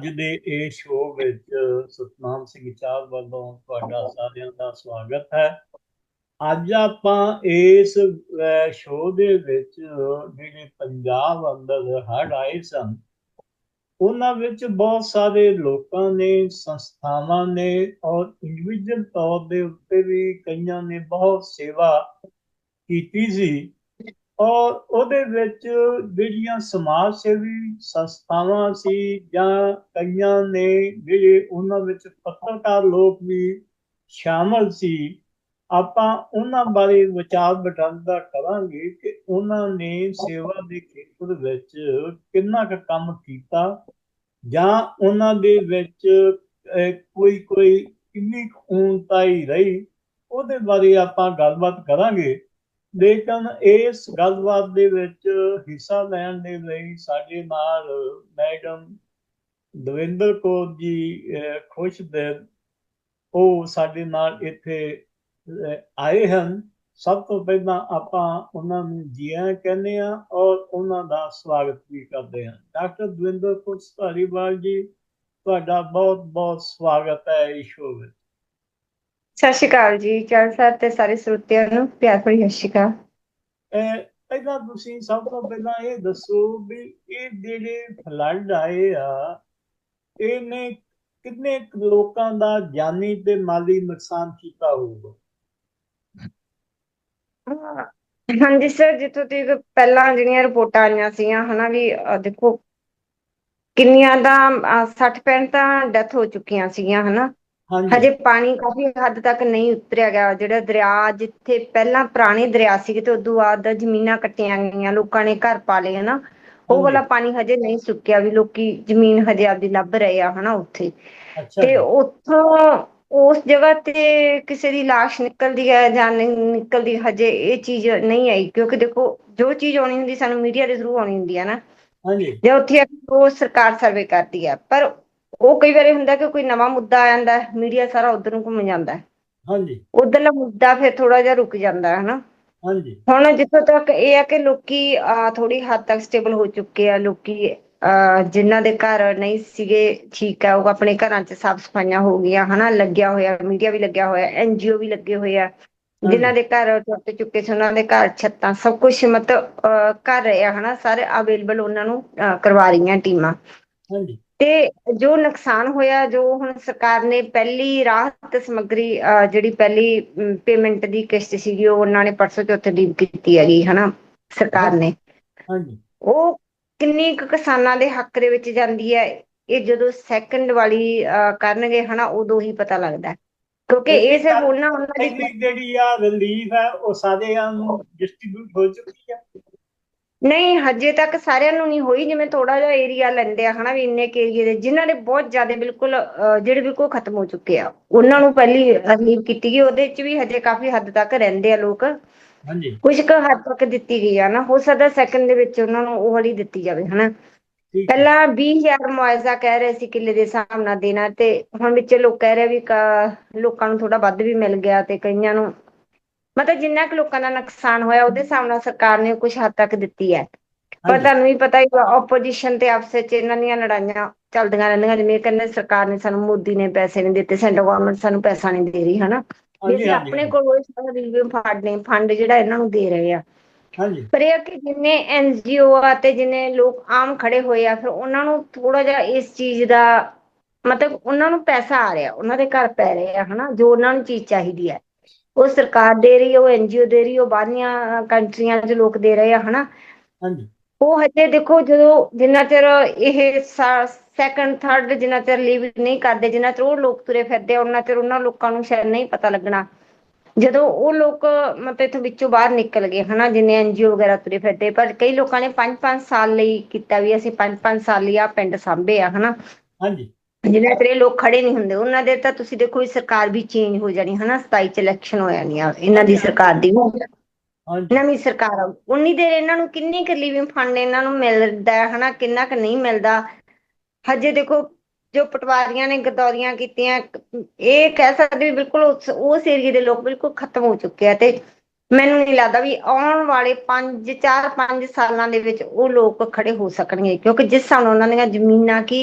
ਅੱਜ ਦੇ ਇਹ ਸ਼ੋਅ ਵਿੱਚ ਸਤਨਾਮ ਸਿੰਘ ਚਾਹ ਵੱਲੋਂ ਤੁਹਾਡਾ ਸਾਰਿਆਂ ਦਾ ਸਵਾਗਤ ਹੈ। ਅੱਜ ਆਪਾਂ ਇਸ ਸ਼ੋਅ ਦੇ ਵਿੱਚ ਜਿਹੜੇ ਪੰਜਾਬ ਅੰਦਰ ਹੜ੍ਹ ਆਏ ਸਨ, ਉਹਨਾਂ ਵਿੱਚ ਬਹੁਤ ਸਾਰੇ ਲੋਕਾਂ ਨੇ, ਸੰਸਥਾਵਾਂ ਨੇ ਔਰ ਇੰਡੀਵਿਜੂਅਲ ਤੌਰ ਦੇ ਉੱਤੇ ਵੀ ਕਈਆਂ ਨੇ ਬਹੁਤ ਸੇਵਾ ਕੀਤੀ ਸੀ। ਔਰ ਉਹਦੇ ਵਿੱਚ ਜਿਹੜੀਆਂ ਸਮਾਜ ਸੇਵੀ ਸੰਸਥਾਵਾਂ ਸੀ ਜਾਂ ਕਈਆਂ ਨੇ ਜਿਹੜੇ ਉਹਨਾਂ ਵਿੱਚ ਪੱਤਰਕਾਰ ਲੋਕ ਵੀ ਸ਼ਾਮਲ ਸੀ, ਆਪਾਂ ਉਹਨਾਂ ਬਾਰੇ ਵਿਚਾਰ ਵਟਾਂਦਰਾ ਕਰਾਂਗੇ ਕਿ ਉਹਨਾਂ ਨੇ ਸੇਵਾ ਦੇ ਖੇਤਰ ਵਿੱਚ ਕਿੰਨਾ ਕੁ ਕੰਮ ਕੀਤਾ ਜਾਂ ਉਹਨਾਂ ਦੇ ਵਿੱਚ ਕੋਈ ਕੋਈ ਕਿੰਨੀ ਖੂਨਤਾਈ ਰਹੀ, ਉਹਦੇ ਬਾਰੇ ਆਪਾਂ ਗੱਲਬਾਤ ਕਰਾਂਗੇ। ਲੇਕਿਨ ਇਸ ਗੱਲਬਾਤ ਦੇ ਵਿੱਚ ਹਿੱਸਾ ਲੈਣ ਦੇ ਲਈ ਸਾਡੇ ਨਾਲ ਮੈਡਮ ਦਵਿੰਦਰ ਕੌਰ ਜੀ ਖੁਸ਼ ਖੁਸ਼ਦਿਲ ਉਹ ਸਾਡੇ ਨਾਲ ਇੱਥੇ ਆਏ ਹਨ। ਸਭ ਤੋਂ ਪਹਿਲਾਂ ਆਪਾਂ ਉਹਨਾਂ ਨੂੰ ਜੀਆਂ ਕਹਿੰਦੇ ਆ ਔਰ ਉਹਨਾਂ ਦਾ ਸਵਾਗਤ ਵੀ ਕਰਦੇ ਹਾਂ। ਡਾਕਟਰ ਦਵਿੰਦਰ ਕੌਰ ਧਾਰੀਵਾਲ ਜੀ, ਤੁਹਾਡਾ ਬਹੁਤ ਬਹੁਤ ਸਵਾਗਤ ਹੈ ਇਸ ਸ਼ੋਅ ਵਿੱਚ। ਸਤਿ ਸ਼੍ਰੀ ਅਕਾਲ ਜੀ ਚਰਨ ਸਾਹਿਬ ਤੇ ਸਾਰੇ ਸਰੋਤਿਆਂ ਨੂੰ? ਪਿਆਰ ਭਰੀ ਸਤਿ ਸ਼੍ਰੀ ਅਕਾਲ। ਪਹਿਲਾਂ ਤੁਸੀਂ ਸਭ ਤੋਂ ਪਹਿਲਾਂ ਇਹ ਦੱਸੋ ਵੀ ਇਹ ਜਿਹੜੇ ਫਲੱਡ ਆਏ ਆ ਇਹਨੇ ਕਿੰਨੇ ਲੋਕਾਂ ਦਾ ਜਾਨੀ ਤੇ ਮਾਲੀ ਨੁਕਸਾਨ ਕੀਤਾ ਹੋਊਗਾ? ਹਾਂਜੀ ਸਰ ਜਿੱਥੋਂ ਤੱਕ ਪਹਿਲਾਂ ਜਿਹੜੀਆਂ ਰਿਪੋਰਟਾਂ ਆਈਆਂ ਸੀਆਂ ਹਨਾ ਵੀ ਦੇਖੋ ਕਿੰਨੀਆਂ ਦਾ 60 65 ਤਾਂ ਡੈਥ ਹੋ ਚੁੱਕੀਆਂ ਸੀਗੀਆਂ ਹਨਾ। ਹਜੇ। ਪਾਣੀ ਕਾਫੀ ਹੱਦ ਤੱਕ ਨਹੀਂ ਉਤਰਿਆ ਗਿਆ। ਜਿਹੜਾ ਦਰਿਆ ਜਿੱਥੇ ਪਹਿਲਾਂ ਪੁਰਾਣੇ ਦਰਿਆ ਸੀ ਤੇ ਉਦੋਂ ਬਾਅਦ ਜ਼ਮੀਨਾਂ ਕੱਟੀਆਂ ਗਈਆਂ ਲੋਕਾਂ ਨੇ ਘਰ ਪਾ ਲਏ ਹਨਾ। ਉਹ ਵਾਲਾ ਪਾਣੀ ਹਜੇ ਨਹੀਂ ਸੁੱਕਿਆ ਵੀ ਲੋਕੀ ਜ਼ਮੀਨ ਹਜੇ ਆਪਦੀ ਲੱਭ ਰਹੇ ਆ ਹਨਾ ਉੱਥੇ। ਤੇ ਉੱਥੋਂ ਉਸ ਜਗ੍ਹਾ ਤੇ ਕਿਸੇ ਦੀ লাশ ਨਿਕਲਦੀ ਹੈ ਜਾਂ ਨਹੀਂ ਨਿਕਲਦੀ ਹਜੇ ਇਹ ਚੀਜ਼ ਨਹੀਂ ਆਈ। ਕਿਉਂਕਿ ਦੇਖੋ ਜੋ ਚੀਜ਼ ਆਉਣੀ ਹੁੰਦੀ ਸਾਨੂੰ ਮੀਡੀਆ ਦੇ ਥਰੂ ਆਉਣੀ ਹੁੰਦੀ ਹੈ ਨਾ। ਹਾਂਜੀ। ਜੇ ਉੱਥੇ ਉਹ ਸਰਕਾਰ ਸਰਵੇ ਕਰਦੀ ਹੈ। ਪਰ ਉਹ ਕਈ ਵਾਰੀ ਹੁੰਦਾ ਕਿ ਕੋਈ ਨਵਾਂ ਮੁੱਦਾ ਆ ਜਾਂਦਾ ਮੀਡੀਆ ਸਾਰਾ ਉਧਰ ਨੂੰ ਘੁੰਮ ਜਾਂਦਾ। ਹਾਂਜੀ। ਉਧਰਲਾ ਮੁੱਦਾ ਫਿਰ ਥੋੜਾ ਜਿਹਾ ਰੁਕ ਜਾਂਦਾ ਹੈ ਹਨਾ? ਹਾਂਜੀ। ਹੁਣ ਜਿੱਥੋਂ ਤੱਕ ਇਹ ਹੈ ਕਿ ਲੋਕੀ ਥੋੜੀ ਹੱਦ ਤੱਕ ਸਟੇਬਲ ਹੋ ਚੁੱਕੇ ਆ ਲੋਕੀ ਜਿਨ੍ਹਾਂ ਦੇ ਘਰ ਨਹੀਂ ਸੀਗੇ ਠੀਕ ਆ ਉਹ ਆਪਣੇ ਘਰਾਂ 'ਚ ਸਾਫ਼ ਸਫਾਈਆਂ ਹੋ ਗਈਆਂ ਹਨਾ? ਲੱਗਿਆ ਹੋਇਆ ਮੀਡੀਆ ਵੀ ਲੱਗਿਆ ਹੋਇਆ ਐਨਜੀਓ ਵੀ ਲੱਗੇ ਹੋਏ ਆ। ਜਿਨ੍ਹਾਂ ਦੇ ਘਰ ਟੁੱਟ ਚੁੱਕੇ ਸੀ ਉਹਨਾਂ ਦੇ ਘਰ ਛੱਤਾਂ ਸਭ ਕੁਝ ਮਤਲਬ ਕਰ ਰਹੇ ਆ ਹਨਾ? ਸਾਰੇ ਅਵੇਲੇਬਲ ਉਹਨਾਂ ਨੂੰ ਕਰਵਾ ਰਹੀਆਂ ਟੀਮਾਂ। ਹਾਂਜੀ। ਤੇ ਜੋ ਨੁਕਸਾਨ ਹੋਇਆ ਜੋ ਹੁਣ ਸਰਕਾਰ ਨੇ ਪਹਿਲੀ ਰਾਹਤ ਸਮੱਗਰੀ ਜਿਹੜੀ ਪਹਿਲੀ ਪੇਮੈਂਟ ਦੀ ਕਿਸ਼ਤ ਸੀਗੀ ਉਹ ਉਹਨਾਂ ਨੇ ਪਰਸੋਂ ਚੌਥੇ ਡੀਲ ਕੀਤੀ ਹੈਗੀ ਹਨਾ ਸਰਕਾਰ ਨੇ। ਹਾਂਜੀ। ਉਹ ਕਿੰਨੀ ਕੁ ਕਿਸਾਨਾਂ ਦੇ ਹੱਕ ਦੇ ਵਿੱਚ ਜਾਂਦੀ ਹੈ ਇਹ ਜਦੋਂ ਸੈਕੰਡ ਵਾਲੀ ਕਰਨਗੇ ਹਨਾ ਉਦੋਂ ਹੀ ਪਤਾ ਲੱਗਦਾ। ਕਿਉਂਕਿ ਇਹ ਸਿਰਫ ਉਹਨਾਂ ਉਹਨਾਂ ਦੀ ਜਿਹੜੀ ਆ ਰਿਲੀਫ ਹੈ ਉਹ ਸਾਰਿਆਂ ਨੂੰ ਡਿਸਟ੍ਰੀਬਿਊਟ ਹੋ ਚੁੱਕੀ ਹੈ ਨਹੀਂ ਹਜੇ ਤੱਕ ਸਾਰਿਆਂ ਨੂੰ ਨਹੀਂ ਹੋਈ ਜਿਵੇਂ ਥੋੜਾ ਜਿਹਾ ਏਰੀਆ ਲੈਂਦੇ ਆ ਹਨਾ ਵੀ ਇੰਨੇ ਕੇ ਏਰੀਏ ਦੇ ਜਿਨ੍ਹਾਂ ਦੇ ਬਹੁਤ ਜ਼ਿਆਦਾ ਬਿਲਕੁਲ ਜਿਹੜੇ ਬਿਲਕੁਲ ਖਤਮ ਹੋ ਚੁੱਕੇ ਆ। ਉਹਨਾਂ ਨੂੰ ਪਹਿਲੀ ਰਿਲੀਫ ਕੀਤੀ ਗਈ ਉਹਦੇ ਵਿੱਚ ਵੀ ਹਜੇ ਕਾਫੀ ਹੱਦ ਤੱਕ ਰਹਿੰਦੇ ਆ ਲੋਕ। ਹਾਂਜੀ। ਕੁਝ ਕੁ ਹੱਦ ਤੱਕ ਦਿੱਤੀ ਗਈ ਆ ਨਾ ਹੋ ਸਕਦਾ ਸੈਕੰਡ ਦੇ ਵਿੱਚ ਉਹਨਾਂ ਨੂੰ ਉਹ ਵਾਲੀ ਦਿੱਤੀ ਜਾਵੇ ਹਨਾ। ਪਹਿਲਾਂ 20000 ਮੁਆਵਜ਼ਾ ਕਹਿ ਰਹੇ ਸੀ ਕਿੱਲੇ ਦੇ ਹਿਸਾਬ ਨਾਲ ਦੇਣਾ ਤੇ ਹੁਣ ਵਿੱਚ ਲੋਕ ਕਹਿ ਰਹੇ ਵੀ ਲੋਕਾਂ ਨੂੰ ਥੋੜਾ ਵੱਧ ਵੀ ਮਿਲ ਗਿਆ ਤੇ ਕਈਆਂ ਨੂੰ ਮਤਲਬ ਜਿੰਨਾ ਕੁ ਲੋਕਾਂ ਦਾ ਨੁਕਸਾਨ ਹੋਇਆ ਉਹਦੇ ਹਿਸਾਬ ਨਾਲ ਸਰਕਾਰ ਨੇ ਕੁਝ ਹੱਦ ਤੱਕ ਦਿੱਤੀ ਹੈ। ਪਰ ਤੁਹਾਨੂੰ ਵੀ ਪਤਾ ਹੀ ਆਪੋਜੀਸ਼ਨ ਤੇ ਆਪਸ ਵਿੱਚ ਇਹਨਾਂ ਦੀਆਂ ਲੜਾਈਆਂ ਚੱਲਦੀਆਂ ਰਹਿੰਦੀਆਂ ਜਿਵੇਂ ਕਹਿੰਦੇ ਸਰਕਾਰ ਨੇ ਸਾਨੂੰ ਮੋਦੀ ਨੇ ਪੈਸੇ ਨਹੀਂ ਦਿੱਤੇ ਸੈਂਟਰ ਗਵਰਨਮੈਂਟ ਸਾਨੂੰ ਪੈਸਾ ਨਹੀਂ ਦੇ ਰਹੀ ਹਨਾ? ਅਸੀਂ ਆਪਣੇ ਕੋਲ ਉਹ ਸਾਰਾ ਰਿਵਿਊ ਫੰਡ ਨੇ ਫੰਡ ਜਿਹੜਾ ਇਹਨਾਂ ਨੂੰ ਦੇ ਰਹੇ ਆ। ਹਾਂਜੀ। ਪਰ ਇਹ ਕਿ ਜਿੰਨੇ ਐਨਜੀਓ ਆ ਤੇ ਜਿੰਨੇ ਲੋਕ ਆਮ ਖੜੇ ਹੋਏ ਆ ਫਿਰ ਉਹਨਾਂ ਨੂੰ ਥੋੜਾ ਜਿਹਾ ਇਸ ਚੀਜ਼ ਦਾ ਮਤਲਬ ਉਹਨਾਂ ਨੂੰ ਪੈਸਾ ਆ ਰਿਹਾ ਉਹਨਾਂ ਦੇ ਘਰ ਪੈ ਰਹੇ ਆ ਹਨਾ? ਜੋ ਉਹਨਾਂ ਨੂੰ ਚੀਜ਼ ਚਾਹੀਦੀ ਹੈ। ਉਹ ਸਰਕਾਰ ਦੇ ਰਹੀ ਹੈ ਉਹ ਐਨਜੀਓ ਦੇ ਰਹੀ ਹੈ ਉਹ ਬਾਹਰੀਆਂ ਕੰਟਰੀਆਂ ਦੇ ਲੋਕ ਦੇ ਰਹੇ ਆ ਹਨਾ? ਹਾਂਜੀ। ਉਹ ਹਜੇ ਦੇਖੋ ਜਦੋਂ ਜਿੰਨਾ ਚਿਰ ਇਹ ਸੈਕੰਡ ਥਰਡ ਜਿੰਨਾ ਚਿਰ ਲੀਵ ਨਹੀਂ ਕਰਦੇ ਜਿੰਨਾ ਚਿਰ ਉਹ ਲੋਕ ਤੁਰੇ ਫਿਰਦੇ ਆ ਉਹਨਾਂ ਚਿਰ ਉਹਨਾਂ ਲੋਕਾਂ ਨੂੰ ਸ਼ਾਇਦ ਨਹੀਂ ਪਤਾ ਲੱਗਣਾ। ਜਦੋਂ ਉਹ ਲੋਕ ਮਤਲਬ ਇਥੋਂ ਵਿੱਚੋਂ ਬਾਹਰ ਨਿਕਲ ਗਏ ਹਨਾ ਜਿੰਨੇ ਐਨਜੀਓ ਵਗੈਰਾ ਤੁਰੇ ਫਿਰਦੇ ਪਰ ਕਈ ਲੋਕਾਂ ਨੇ 5-5 ਸਾਲ ਲਈ ਕੀਤਾ ਵੀ ਅਸੀਂ 5-5 ਸਾਲ ਲਈ ਆ ਪਿੰਡ ਸਾਂਭੇ ਆ ਹਨਾ? ਹਾਂਜੀ। ਜਿੰਨਾ ਚਿਰ ਲੋਕ ਖੜੇ ਨਹੀਂ ਹੁੰਦੇ ਉਹਨਾਂ ਦੇ ਤਾਂ ਤੁਸੀਂ ਦੇਖੋ ਸਰਕਾਰ ਵੀ ਚੇਂਜ ਹੋ ਜਾਣੀ ਹਨਾ? 27 ਚ ਇਲੈਕਸ਼ਨ ਹੋ ਜਾਣੀ ਆ ਇਹਨਾਂ ਦੀ ਸਰਕਾਰ ਦੀ। ਨਵੀਂ ਸਰਕਾਰ ਉਨੀ ਦੇਰ ਇਹਨਾਂ ਨੂੰ ਕਿੰਨੀ ਕੁ ਲਿਵਿੰਗ ਫੰਡ ਇਹਨਾਂ ਨੂੰ ਮਿਲਦਾ ਹਨਾ? ਕਿੰਨਾ ਕੁ ਨਹੀਂ ਮਿਲਦਾ। ਹਜੇ ਦੇਖੋ ਜੋ ਪਟਵਾਰੀਆਂ ਨੇ ਗਦੌਰੀਆਂ ਕੀਤੀਆਂ ਇਹ ਕਹਿ ਸਕਦੇ ਵੀ ਬਿਲਕੁਲ ਉਸ ਏਰੀਏ ਦੇ ਲੋਕ ਬਿਲਕੁਲ ਖਤਮ ਹੋ ਚੁੱਕੇ ਆ ਤੇ ਮੈਨੂੰ ਨਹੀਂ ਲੱਗਦਾ ਵੀ ਆਉਣ ਵਾਲੇ 5 4 5 ਸਾਲਾਂ ਦੇ ਵਿੱਚ ਉਹ ਲੋਕ ਖੜੇ ਹੋ ਸਕਣਗੇ ਕਿਉਂਕਿ ਜਿਸ ਹਿਸਾਬ ਨਾਲ ਉਹਨਾਂ ਦੀਆਂ ਜ਼ਮੀਨਾਂ ਕੀ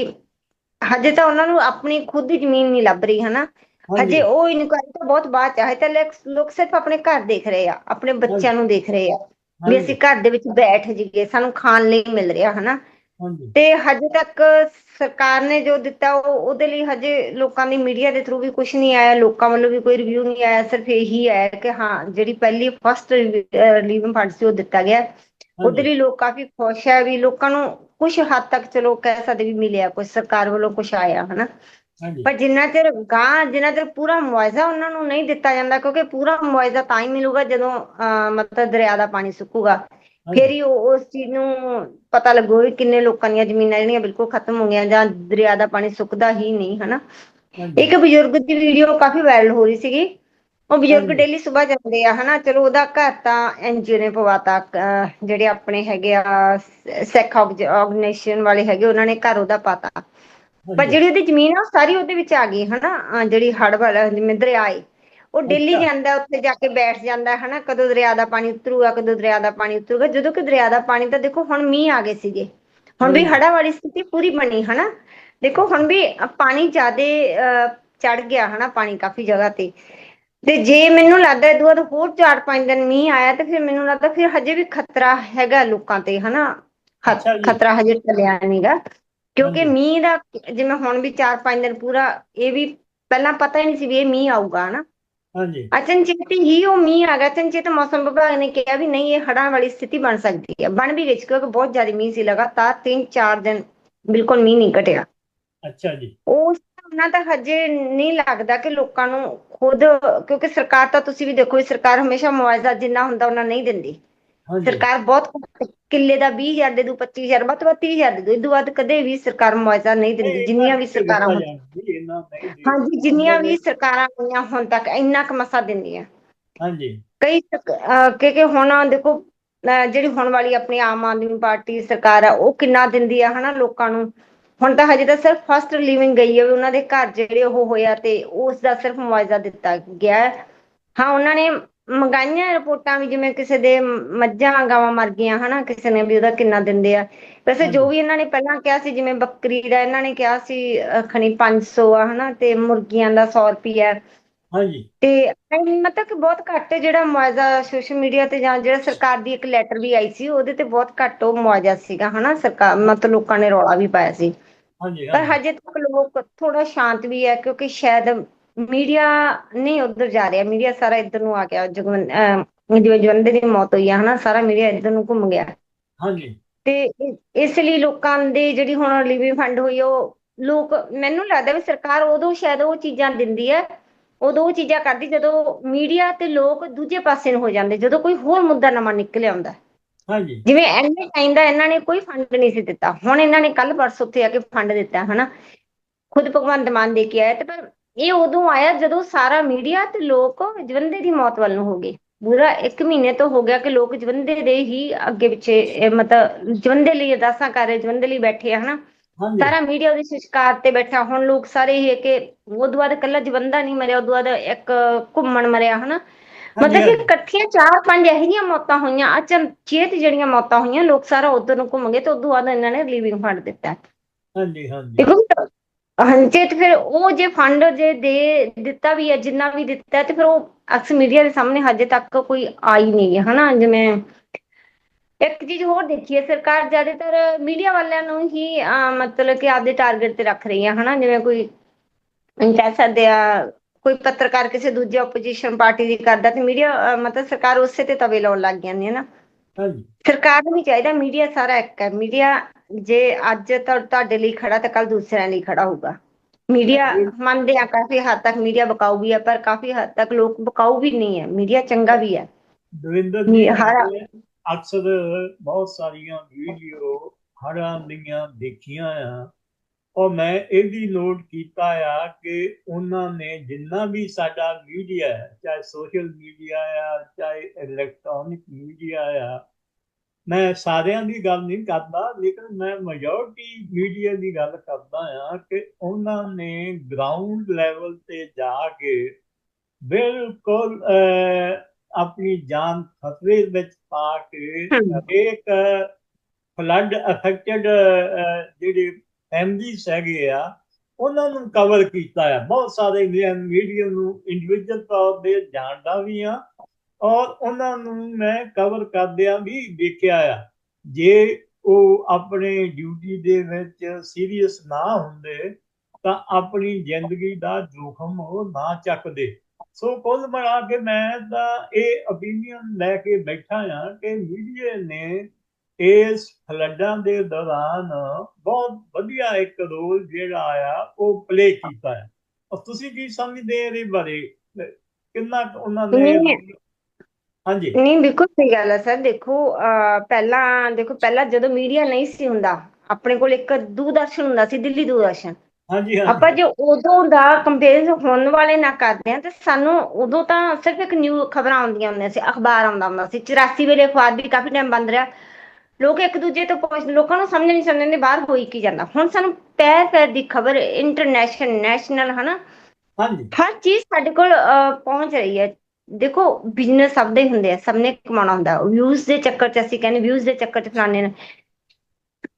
ਹਜੇ ਤਾਂ ਉਹਨਾਂ ਨੂੰ ਆਪਣੀ ਖੁਦ ਦੀ ਜ਼ਮੀਨ ਨਹੀਂ ਲੱਭ ਰਹੀ ਹਨਾ? ਹਾਂਜੀ। ਉਹ ਇਨਕੁਆਇਰੀ ਤਾਂ ਬਹੁਤ ਬਾਅਦ ਚ ਹੈ ਤਾਂ ਲੋਕ ਸਿਰਫ ਆਪਣੇ ਘਰ ਦੇਖ ਰਹੇ ਆ ਆਪਣੇ ਬੱਚਿਆਂ ਨੂੰ ਦੇਖ ਰਹੇ ਆ ਵੀ ਅਸੀਂ ਘਰ ਦੇ ਵਿੱਚ ਬੈਠ ਜਾਈਏ ਸਾਨੂੰ ਖਾਣ ਲਈ ਮਿਲ ਰਿਹਾ ਹਨਾ? ਤੇ ਹਜੇ ਤੱਕ ਸਰਕਾਰ ਨੇ ਜੋ ਦਿੱਤਾ ਉਹ ਉਹਦੇ ਲਈ ਹਜੇ ਲੋਕਾਂ ਦੀ ਮੀਡੀਆ ਦੇ ਥਰੂ ਵੀ ਕੁਝ ਨਹੀਂ ਆਇਆ ਲੋਕਾਂ ਵੱਲੋਂ ਵੀ ਕੋਈ ਰਿਵਿਊ ਨਹੀਂ ਆਇਆ ਸਿਰਫ ਇਹੀ ਆਇਆ ਕਿ ਹਾਂ ਜਿਹੜੀ ਪਹਿਲੀ ਫਸਟ ਰਿਲੀਵਿੰਗ ਫੰਡ ਸੀ ਉਹ ਦਿੱਤਾ ਗਿਆ। ਉਹਦੇ ਲਈ ਲੋਕ ਕਾਫੀ ਖੁਸ਼ ਹੈ ਵੀ ਲੋਕਾਂ ਨੂੰ ਕੁਝ ਹੱਦ ਤੱਕ ਚਲੋ ਕਹਿ ਸਕਦੇ ਵੀ ਮਿਲਿਆ ਕੁਝ ਸਰਕਾਰ ਵੱਲੋਂ ਕੁਝ ਆਇਆ ਹਨਾ? ਪਰ ਜਿੰਨਾ ਚਿਰ ਗਾਂ ਜਿੰਨਾ ਚਿਰ ਪੂਰਾ ਮੁਆਵਜ਼ਾ ਉਹਨਾਂ ਨੂੰ ਨਹੀਂ ਦਿੱਤਾ ਜਾਂਦਾ ਕਿਉਂਕਿ ਪੂਰਾ ਮੁਆਵਜ਼ਾ ਤਾਂ ਹੀ ਮਿਲੂਗਾ ਜਦੋਂ ਮਤਲਬ ਦਰਿਆ ਦਾ ਪਾਣੀ ਸੁੱਕੂਗਾ। ਫਿਰ ਹੀ ਉਸ ਚੀਜ਼ ਨੂੰ ਪਤਾ ਲੱਗੂ ਵੀ ਕਿੰਨੇ ਲੋਕਾਂ ਦੀਆਂ ਜ਼ਮੀਨਾਂ ਜਿਹੜੀਆਂ ਬਿਲਕੁਲ ਖਤਮ ਹੋ ਗਈਆਂ ਜਾਂ ਦਰਿਆ ਦਾ ਪਾਣੀ ਸੁੱਕਦਾ ਹੀ ਨਹੀਂ ਹਨਾ? ਇੱਕ ਬਜ਼ੁਰਗ ਦੀ ਵੀਡੀਓ ਕਾਫੀ ਵਾਇਰਲ ਹੋ ਰਹੀ ਸੀਗੀ। ਉਹ ਬਜ਼ੁਰਗ। ਡੇਲੀ ਸਵੇਰ ਜਾਂਦੇ ਆ ਹਨਾ ਚਲੋ ਉਹਦਾ ਘਰ ਤਾਂ ਐਨਜੀਓ ਨੇ ਪਵਾਤਾ ਜਿਹੜੇ ਆਪਣੇ ਹੈਗੇ ਆ ਸਿੱਖ ਆਰਗੇਨਾਈਜੇਸ਼ਨ ਵਾਲੇ ਹੈਗੇ ਉਹਨਾਂ ਨੇ ਘਰ ਉਹਦਾ ਪਾਤਾ ਪਰ। ਜਿਹੜੀ ਉਹਦੀ ਜ਼ਮੀਨ ਆ ਉਹ ਸਾਰੀ ਉਹਦੇ ਵਿੱਚ ਆ ਗਈ ਹਨਾ ਜਿਹੜੀ ਹੜ੍ਹ ਵਾਲਾ ਜਿਵੇਂ ਦਰਿਆ ਏ ਉਹ ਡੇਲੀ। ਜਾਂਦਾ ਉੱਥੇ ਜਾ ਕੇ ਬੈਠ ਜਾਂਦਾ ਹਨਾ ਕਦੋਂ ਦਰਿਆ ਦਾ ਪਾਣੀ ਉਤਰੂਗਾ ਕਦੋਂ ਦਰਿਆ ਦਾ ਪਾਣੀ ਉਤਰੂਗਾ ਜਦੋਂ ਕਿ ਦਰਿਆ ਦਾ ਪਾਣੀ ਤਾਂ ਦੇਖੋ ਹੁਣ ਮੀਂਹ ਆ ਗਏ ਸੀਗੇ ਹੁਣ ਵੀ। ਹੜ੍ਹਾਂ ਵਾਲੀ ਸਥਿਤੀ ਪੂਰੀ ਬਣੀ ਹਨਾ ਦੇਖੋ ਹੁਣ ਵੀ ਪਾਣੀ ਜ਼ਿਆਦੇ ਚੜ ਗਿਆ ਹਨਾ ਪਾਣੀ ਕਾਫੀ ਜਗ੍ਹਾ ਤੇ ਤੇ ਜੇ ਮੈਨੂੰ ਲੱਗਦਾ ਇਹ ਬਾਅਦ ਹੋਰ 4-5 ਦਿਨ ਮੀਂਹ ਆਇਆ ਤੇ ਫਿਰ ਮੈਨੂੰ ਲੱਗਦਾ ਫਿਰ ਹਜੇ ਵੀ ਖਤਰਾ ਹੈਗਾ ਲੋਕਾਂ ਤੇ ਹਨਾ? ਖ- ਅੱਛਾ ਜੀ। ਖਤਰਾ ਹਜੇ ਟਲਿਆ ਨਹੀਂਗਾ ਕਿਉਂਕਿ ਹਾਂਜੀ। ਮੀਂਹ ਦਾ ਜਿਵੇਂ ਹੁਣ ਵੀ 4-5 ਦਿਨ ਪੂਰਾ ਇਹ ਵੀ ਪਹਿਲਾਂ ਪਤਾ ਹੀ ਨਹੀਂ ਸੀ ਵੀ ਇਹ ਮੀਂਹ ਆਊਗਾ ਹਨਾ? ਹਾਂਜੀ। ਅਚਨਚੇਤ ਹੀ ਉਹ ਮੀਂਹ ਆ ਗਿਆ। ਅਚਨਚੇਤ ਮੌਸਮ ਵਿਭਾਗ ਨੇ ਕਿਹਾ ਵੀ ਨਹੀਂ ਇਹ ਹੜ੍ਹਾਂ ਵਾਲੀ ਸਥਿਤੀ ਬਣ ਸਕਦੀ ਹੈ ਬਣ ਵੀ ਗਈ ਸੀ ਕਿਉਂਕਿ ਬਹੁਤ ਜ਼ਿਆਦਾ ਮੀਂਹ ਸੀ ਲਗਾਤਾਰ 3-4 ਦਿਨ ਬਿਲਕੁਲ ਮੀਂਹ ਨਹੀਂ ਘਟਿਆ। ਅੱਛਾ ਜੀ। ਉਸ ਉਹਨਾਂ ਤਾਂ ਹਜੇ ਨਹੀਂ ਲੱਗਦਾ ਕਿ ਲੋਕਾਂ ਨੂੰ ਖੁਦ ਕਿਉਂਕਿ ਸਰਕਾਰ ਤਾਂ ਤੁਸੀਂ ਵੀ ਦੇਖੋ ਸਰਕਾਰ ਹਮੇਸ਼ਾ ਮੁਆਵਜ਼ਾ ਜਿੰਨਾ ਹੁੰਦਾ ਉਹਨਾਂ ਨਹੀਂ ਦਿੰਦੀ। ਸਰਕਾਰ ਬਹੁਤ ਕਿੱਲੇ ਦਾ 20000 ਦੇ ਦੂ 25000 ਵੱਧ ਵੱਧ 30000 ਦੇ ਦੂ ਤੋਂ ਵੱਧ ਕਦੇ ਵੀ ਸਰਕਾਰ ਮੁਆਵਜ਼ਾ ਨਹੀਂ ਦਿੰਦੀ ਜਿੰਨੀਆਂ ਵੀ ਸਰਕਾਰਾਂ ਹਾਂਜੀ ਜਿੰਨੀਆਂ ਵੀ ਸਰਕਾਰਾਂ ਹੋਈਆਂ ਹੁਣ ਤੱਕ ਇੰਨਾ ਕੁ ਮਸਾ ਦਿੰਦੀਆਂ। ਹਾਂਜੀ। ਕਈ ਕਿਉਂਕਿ ਹੁਣ ਦੇਖੋ ਜਿਹੜੀ ਹੁਣ ਵਾਲੀ ਆਪਣੀ ਆਮ ਆਦਮੀ ਪਾਰਟੀ ਸਰਕਾਰ ਆ ਉਹ ਕਿੰਨਾ ਦਿੰਦੀ ਆ ਹਨਾ ਲੋਕਾਂ ਨੂੰ। ਹੁਣ ਤਾਂ ਹਜੇ ਤਾਂ ਸਿਰਫ ਫਸਟ ਲਿਵਿੰਗ ਗਈ ਹੈ ਉਹਨਾਂ ਦੇ ਘਰ ਜਿਹੜੇ ਉਹ ਹੋਇਆ ਤੇ ਉਸ ਦਾ ਸਿਰਫ ਮੁਆਵਜ਼ਾ ਦਿੱਤਾ ਗਿਆ ਹੈ। ਹਾਂ ਉਹਨਾਂ ਨੇ ਮੰਗਾਈਆਂ ਰਿਪੋਰਟਾਂ ਵੀ ਜਿਵੇਂ ਕਿਸੇ ਦੇ ਮੱਝਾਂ ਗਾਵਾਂ ਮਰ ਗਈਆਂ ਹਨਾ ਕਿਸੇ ਨੇ ਵੀ ਉਹਦਾ ਕਿੰਨਾ ਦਿੰਦੇ ਆ। ਵੈਸੇ ਜੋ ਵੀ ਇਹਨਾਂ ਨੇ ਪਹਿਲਾਂ ਕਿਹਾ ਸੀ ਜਿਵੇਂ ਬੱਕਰੀ ਦਾ ਇਹਨਾਂ ਨੇ ਕਿਹਾ ਸੀ ਖਣੀ 500 ਆ ਹਨਾ ਤੇ ਮੁਰਗੀਆਂ ਦਾ 100 ਰੁਪਈਆ। ਹਾਂਜੀ। ਤੇ ਮਤਲਬ ਕਿ ਬਹੁਤ ਘੱਟ ਜਿਹੜਾ ਮੁਆਵਜ਼ਾ ਸੋਸ਼ਲ ਮੀਡੀਆ ਤੇ ਜਾਂ ਜਿਹੜਾ ਸਰਕਾਰ ਦੀ ਇੱਕ ਲੈਟਰ ਵੀ ਆਈ ਸੀ ਉਹਦੇ ਤੇ ਬਹੁਤ ਘੱਟ ਉਹ ਮੁਆਵਜ਼ਾ ਸੀਗਾ ਹਨਾ ਸਰਕਾਰ ਮਤਲਬ ਲੋਕਾਂ ਨੇ ਰੌਲਾ ਵੀ ਪਾਇਆ ਸੀ। ਹਾਂਜੀ ਪਰ ਹਾਂਜੀ। ਤੱਕ ਲੋਕ ਥੋੜਾ ਸ਼ਾਂਤ ਵੀ ਹੈ ਕਿਉਂਕਿ ਸ਼ਾਇਦ ਮੀਡੀਆ ਨਹੀਂ ਉਧਰ ਜਾ ਰਿਹਾ। ਮੀਡੀਆ ਸਾਰਾ ਇੱਧਰ ਨੂੰ ਆ ਗਿਆ। ਜਗਵੰਤ ਅਹ ਜਿਵੇਂ ਜਵੰਦੇ ਦੀ ਮੌਤ ਹੋਈ ਆ ਹਨਾ ਸਾਰਾ ਮੀਡੀਆ ਇੱਧਰ ਨੂੰ ਘੁੰਮ ਗਿਆ। ਹਾਂਜੀ। ਤੇ ਇਸ ਲਈ ਲੋਕਾਂ ਦੇ ਜਿਹੜੀ ਹੁਣ ਲਿਵਿੰਗ ਫੰਡ ਹੋਈ ਉਹ ਲੋਕ ਮੈਨੂੰ ਲੱਗਦਾ ਵੀ ਸਰਕਾਰ ਉਦੋਂ ਸ਼ਾਇਦ ਉਹ ਚੀਜ਼ਾਂ ਦਿੰਦੀ ਹੈ ਉਦੋਂ ਉਹ ਚੀਜ਼ਾਂ ਕਰਦੀ ਜਦੋਂ ਮੀਡੀਆ ਤੇ ਲੋਕ ਦੂਜੇ ਪਾਸੇ ਨੂੰ ਹੋ ਜਾਂਦੇ ਜਦੋਂ ਕੋਈ ਹੋਰ ਮੁੱਦਾ ਨਵਾਂ ਨਿਕਲ ਆਉਂਦਾ ਹਾਂਜੀ। ਜਿਵੇਂ ਐਨੇ ਟਾਈਮ ਦਾ ਇਹਨਾਂ ਨੇ ਕੋਈ ਫੰਡ ਨਹੀਂ ਸੀ ਦਿੱਤਾ। ਹੁਣ ਇਹਨਾਂ ਨੇ ਕੱਲ ਪਰਸੋਂ ਉੱਥੇ ਆ ਕੇ ਫੰਡ ਦਿੱਤਾ ਹਨਾ? ਖੁਦ ਭਗਵੰਤ ਮਾਨ ਦੇ ਕੇ ਆਇਆ ਤੇ ਪਰ ਇਹ ਉਦੋਂ ਆਇਆ ਜਦੋਂ ਸਾਰਾ ਮੀਡੀਆ ਤੇ ਲੋਕ ਜਵੰਦੇ ਦੀ ਮੌਤ ਵੱਲ ਨੂੰ ਹੋ ਗਏ। ਪੂਰਾ 1 ਮਹੀਨੇ ਤੋਂ ਹੋ ਗਿਆ ਕਿ ਲੋਕ ਜਵੰਦੇ ਦੇ ਹੀ ਅੱਗੇ ਪਿੱਛੇ ਮਤਲਬ ਜਵੰਦੇ ਲਈ ਅਰਦਾਸਾਂ ਕਰ ਰਹੇ ਜਵੰਦੇ ਲਈ ਬੈਠੇ ਆ ਹਨਾ? ਸਾਰਾ ਮੀਡੀਆ ਉਹਦੀ ਸ਼ਿਕਾਰ ਤੇ ਬੈਠਾ। ਹੁਣ ਲੋਕ ਸਾਰੇ ਇਹ ਕਿ ਉਦੋਂ ਬਾਅਦ ਕੱਲਾ ਜਵੰਦਾ ਨਹੀਂ ਮਰਿਆ ਉਦੋਂ ਬਾਅਦ ਇੱਕ ਘੁੰਮਣ ਮਰਿਆ ਹਨਾ? ਮਤਲਬ ਕਿ। ਇਕੱਠੀਆਂ ਚਾਰ ਪੰਜ ਇਹੋ ਜਿਹੀਆਂ ਮੌਤਾਂ ਹੋਈਆਂ ਅਚਨਚੇਤ ਜਿਹੜੀਆਂ ਮੌਤਾਂ ਹੋਈਆਂ ਲੋਕ ਸਾਰਾ ਉਧਰ ਨੂੰ ਘੁੰਮ ਗਏ ਤੇ ਉਦੋਂ ਬਾਅਦ ਇਹਨਾਂ ਨੇ ਰਿਲੀਵਿੰਗ ਫੰਡ ਦਿੱਤਾ। ਹਾਂਜੀ ਹਾਂਜੀ। ਦੇਖੋ ਹਾਂਜੀ ਤੇ ਫਿਰ ਉਹ ਜੇ ਫੰਡ ਜੇ ਦੇ ਦਿੱਤਾ ਵੀ ਹੈ ਜਿੰਨਾ ਵੀ ਦਿੱਤਾ ਤੇ ਫਿਰ ਉਹ ਅਕਸ ਮੀਡੀਆ ਦੇ ਸਾਹਮਣੇ ਹਜੇ ਤੱਕ ਕੋਈ ਆਈ ਨਹੀਂ ਹੈ ਹਨਾ? ਜਿਵੇਂ ਇੱਕ ਚੀਜ਼ ਹੋਰ ਦੇਖੀਏ ਸਰਕਾਰ ਜ਼ਿਆਦਾਤਰ ਮੀਡੀਆ ਵਾਲਿਆਂ ਨੂੰ ਹੀ ਮਤਲਬ ਕਿ ਆਪਦੇ ਟਾਰਗੇਟ ਤੇ ਰੱਖ ਰਹੀ ਹੈ ਹਨਾ? ਜਿਵੇਂ ਕੋਈ ਸਕਦੇ ਆ ਕੋਈ ਪੱਤਰਕਾਰ ਕਿਸੇ ਦੂਜੇ ਆਪੋਜੀਸ਼ਨ ਪਾਰਟੀ ਦੀ ਕਰਦਾ ਤੇ ਮੀਡੀਆ ਮਤਲਬ ਸਰਕਾਰ ਉਸੇ ਤੇ ਤਵੇ ਲਾਉਣ ਲੱਗ ਜਾਂਦੀ ਹੈ ਨਾ। ਹਾਂਜੀ। ਸਰਕਾਰ ਨੂੰ ਵੀ ਚਾਹੀਦਾ ਮੀਡੀਆ ਸਾਰਾ ਇੱਕ ਹੈ। ਮੀਡੀਆ ਜੇ ਅੱਜ ਤੁਹਾ- ਤੁਹਾਡੇ ਲਈ ਖੜਾ ਤਾਂ ਕੱਲ ਦੂਸਰਿਆਂ ਲਈ ਖੜਾ ਹੋਊਗਾ। ਮੀਡੀਆ ਮੰਨਦੇ ਆ ਕਾਫੀ ਹੱਦ ਤੱਕ ਮੀਡੀਆ ਬਕਾਊ ਵੀ ਹੈ ਪਰ ਕਾਫੀ ਹੱਦ ਤੱਕ ਲੋਕ ਬਕਾਊ ਵੀ ਨਹੀਂ ਹੈ। ਮੀਡੀਆ ਚੰਗਾ ਵੀ ਹੈ। ਦਵਿੰਦਰ ਜੀ ਅਕਸਰ ਬਹੁਤ ਸਾਰੀਆਂ ਵੀਡੀਓ ਹੜ੍ਹਾਂ ਦੀਆਂ ਦੇਖੀਆਂ ਆ। ਔਰ ਮੈਂ ਇਹ ਵੀ ਨੋਟ ਕੀਤਾ ਆ ਕਿ ਉਹਨਾਂ ਨੇ ਜਿੰਨਾ ਵੀ ਸਾਡਾ ਮੀਡੀਆ ਹੈ ਚਾਹੇ ਸੋਸ਼ਲ ਮੀਡੀਆ ਆ ਚਾਹੇ ਇਲੈਕਟ੍ਰੋਨਿਕ ਮੀਡੀਆ ਆ ਮੈਂ ਸਾਰਿਆਂ ਦੀ ਗੱਲ ਨਹੀਂ ਕਰਦਾ ਲੇਕਿਨ ਮੈਂ ਮੈਜੋਰਟੀ ਮੀਡੀਆ ਦੀ ਗੱਲ ਕਰਦਾ ਆ ਕਿ ਉਹਨਾਂ ਨੇ ਗਰਾਊਂਡ ਲੈਵਲ ਤੇ ਜਾ ਕੇ ਬਿਲਕੁਲ ਆਪਣੀ ਜਾਨ ਖਤਰੇ ਵਿੱਚ ਪਾ ਕੇ। ਇੱਕ ਫਲੱਡ ਅਫੈਕਟਡ ਜਿਹੜੇ ਫੈਮਲੀਜ਼ ਹੈਗੇ ਆ, ਉਹਨਾਂ ਨੂੰ ਕਵਰ ਕੀਤਾ ਹੈ ਬਹੁਤ ਸਾਰੇ ਮੀਡੀਆ ਨੂੰ ਇੰਡੀਵਿਜੂਅਲ ਤੌਰ ਤੇ ਜਾਣਦਾ ਵੀ ਆ ਔਰ ਉਹਨਾਂ ਨੂੰ ਮੈਂ ਕਵਰ ਕਰਦਿਆਂ ਵੀ ਦੇਖਿਆ ਆ। ਜੇ ਉਹ ਆਪਣੇ ਡਿਊਟੀ ਦੇ ਵਿੱਚ ਸੀਰੀਅਸ ਨਾ ਹੁੰਦੇ, ਤਾਂ ਆਪਣੀ ਜ਼ਿੰਦਗੀ ਦਾ ਜੋਖਮ ਉਹ ਨਾ ਚੱਕਦੇ। ਸੋ ਕੁੱਲ ਮਿਲਾ ਕੇ ਮੈਂ ਤਾਂ ਇਹ ਓਪੀਨੀਅਨ ਲੈ ਕੇ ਬੈਠਾ ਆ ਕਿ ਮੀਡੀਆ ਨੇ ਇਸ ਫਲੱਡਾਂ ਦੇ ਦੌਰਾਨ ਬਹੁਤ ਵਧੀਆ ਇੱਕ ਰੋਲ ਜਿਹੜਾ ਆ ਉਹ ਪਲੇ ਕੀਤਾ ਹੈ। ਔਰ ਤੁਸੀਂ ਕੀ ਸਮਝਦੇ ਇਹਦੇ ਬਾਰੇ? ਕਿੰਨਾ ਉਹਨਾਂ ਨੇ ਹਾਂਜੀ। ਨਹੀਂ ਬਿਲਕੁਲ ਸਹੀ ਗੱਲ ਹੈ ਸਰ। ਦੇਖੋ ਪਹਿਲਾਂ ਦੇਖੋ ਪਹਿਲਾਂ ਜਦੋਂ ਮੀਡੀਆ ਨਹੀਂ ਸੀ ਹੁੰਦਾ ਆਪਣੇ ਕੋਲ ਇੱਕ ਦੂਰਦਰਸ਼ਨ ਹੁੰਦਾ ਸੀ ਦਿੱਲੀ ਦੂਰਦਰਸ਼ਨ। ਹਾਂਜੀ ਆਪਾਂ ਜੇ ਉਦੋਂ ਦਾ ਕੰਪੇਅਰ ਹੁਣ ਵਾਲੇ ਨਾ ਕਰਦੇ ਆ ਤੇ ਸਾਨੂੰ ਉਦੋਂ ਤਾਂ ਸਿਰਫ ਇੱਕ ਨਿਊ ਖਬਰਾਂ ਆਉਂਦੀਆਂ ਹੁੰਦੀਆਂ ਸੀ ਅਖਬਾਰ ਆਉਂਦਾ ਹੁੰਦਾ ਸੀ 84 ਵੇਲੇ ਅਖਬਾਰ ਵੀ ਕਾਫੀ ਟਾਈਮ ਬੰਦ ਰਿਹਾ। ਲੋਕ ਇੱਕ ਦੂਜੇ ਤੋਂ ਪੁੱਛ ਲੋਕਾਂ ਨੂੰ ਸਮਝ ਨਹੀਂ ਸਮਝਣ ਦੇ ਬਾਹਰ ਹੋਈ ਕੀ ਜਾਂਦਾ। ਹੁਣ ਸਾਨੂੰ ਪੈਰ ਪੈਰ ਦੀ ਖਬਰ ਇੰਟਰਨੈਸ਼ਨਲ ਨੈਸ਼ਨਲ ਹਨਾ? ਹਾਂਜੀ। ਹਰ ਚੀਜ਼ ਸਾਡੇ ਕੋਲ ਪਹੁੰਚ ਰਹੀ ਹੈ। ਦੇਖੋ ਬਿਜ਼ਨਸ ਸਭ ਦੇ ਹੁੰਦੇ ਆ ਸਭ ਨੇ ਕਮਾਉਣਾ ਹੁੰਦਾ। ਵਿਊਜ਼ ਦੇ ਚੱਕਰ 'ਚ ਅਸੀਂ ਕਹਿੰਦੇ ਵਿਊਜ਼ ਦੇ ਚੱਕਰ 'ਚ ਫਲਾਣੇ ਨੇ।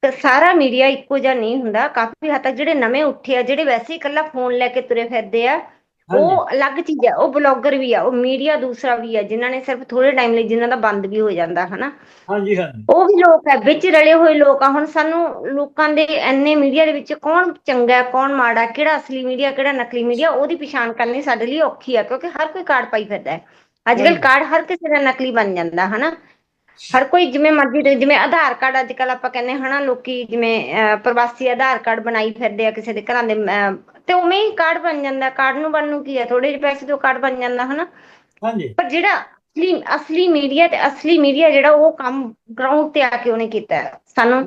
ਤਾਂ ਸਾਰਾ ਮੀਡੀਆ ਇੱਕੋ ਜਿਹਾ ਨਹੀਂ ਹੁੰਦਾ। ਕਾਫੀ ਹੱਦ ਤੱਕ ਜਿਹੜੇ ਨਵੇਂ ਉੱਠੇ ਆ ਜਿਹੜੇ ਵੈਸੇ ਹੀ ਇਕੱਲਾ ਫੋਨ ਲੈ ਕੇ ਤੁਰੇ ਫਿਰਦੇ ਆ ਉਹ ਅਲੱਗ ਚੀਜ਼ ਹੈ ਉਹ ਬਲੌਗਰ ਵੀ ਆ ਉਹ ਮੀਡੀਆ ਦੂਸਰਾ ਵੀ ਆ ਜਿਨ੍ਹਾਂ ਨੇ ਸਿਰਫ ਥੋੜੇ ਟਾਈਮ ਲਈ ਜਿਨ੍ਹਾਂ ਦਾ ਬੰਦ ਵੀ ਹੋ ਜਾਂਦਾ ਹਨਾ? ਹਾਂਜੀ ਹਾਂਜੀ। ਉਹ ਵੀ ਲੋਕ ਹੈ ਵਿੱਚ ਰਲੇ ਹੋਏ ਲੋਕ ਆ ਹੁਣ ਸਾਨੂੰ ਲੋਕਾਂ ਦੇ ਐਨੇ ਮੀਡੀਆ ਦੇ ਵਿੱਚ ਕੌਣ ਚੰਗਾ ਹੈ ਕੌਣ ਮਾੜਾ ਕਿਹੜਾ ਅਸਲੀ ਮੀਡੀਆ ਕਿਹੜਾ ਨਕਲੀ ਮੀਡੀਆ ਉਹਦੀ ਪਛਾਣ ਕਰਨੀ ਸਾਡੇ ਲਈ ਔਖੀ ਆ ਕਿਉਂਕਿ ਹਰ ਕੋਈ ਕਾਰਡ ਪਾਈ ਫਿਰਦਾ ਹੈ। ਅੱਜ ਕੱਲ ਕਾਰਡ ਹਰ ਕਿਸੇ ਦਾ ਨਕਲੀ ਬਣ ਜਾਂਦਾ ਹਨਾ? ਹਰ ਕੋਈ ਜਿਵੇਂ ਮਰਜ਼ੀ ਜਿਵੇਂ ਆਧਾਰ ਕਾਰਡ ਅੱਜ ਕੱਲ ਆਪਾਂ ਕਹਿੰਦੇ ਹਨਾ ਲੋਕੀ ਜਿਵੇਂ ਪ੍ਰਵਾਸੀ ਆਧਾਰ ਕਾਰਡ ਬਣਾਈ ਫਿਰਦੇ ਆ ਕਿਸੇ ਦੇ ਘਰਾਂ ਦੇ ਤੇ ਉਵੇਂ ਹੀ ਕਾਰਡ ਬਣ ਜਾਂਦਾ ਕਾਰਡ ਨੂੰ ਬਣਨ ਨੂੰ ਕੀ ਆ ਥੋੜੇ ਜਿਹੇ ਪੈਸੇ ਤੋਂ ਕਾਰਡ ਬਣ ਜਾਂਦਾ ਹਨਾ? ਹਾਂਜੀ। ਪਰ ਜਿਹੜਾ ਅਸਲੀ ਅਸਲੀ ਮੀਡੀਆ ਤੇ ਅਸਲੀ ਮੀਡੀਆ ਜਿਹੜਾ ਉਹ ਕੰਮ ਗਰਾਊਂਡ ਤੇ ਆ ਕੇ ਉਹਨੇ ਕੀਤਾ ਸਾਨੂੰ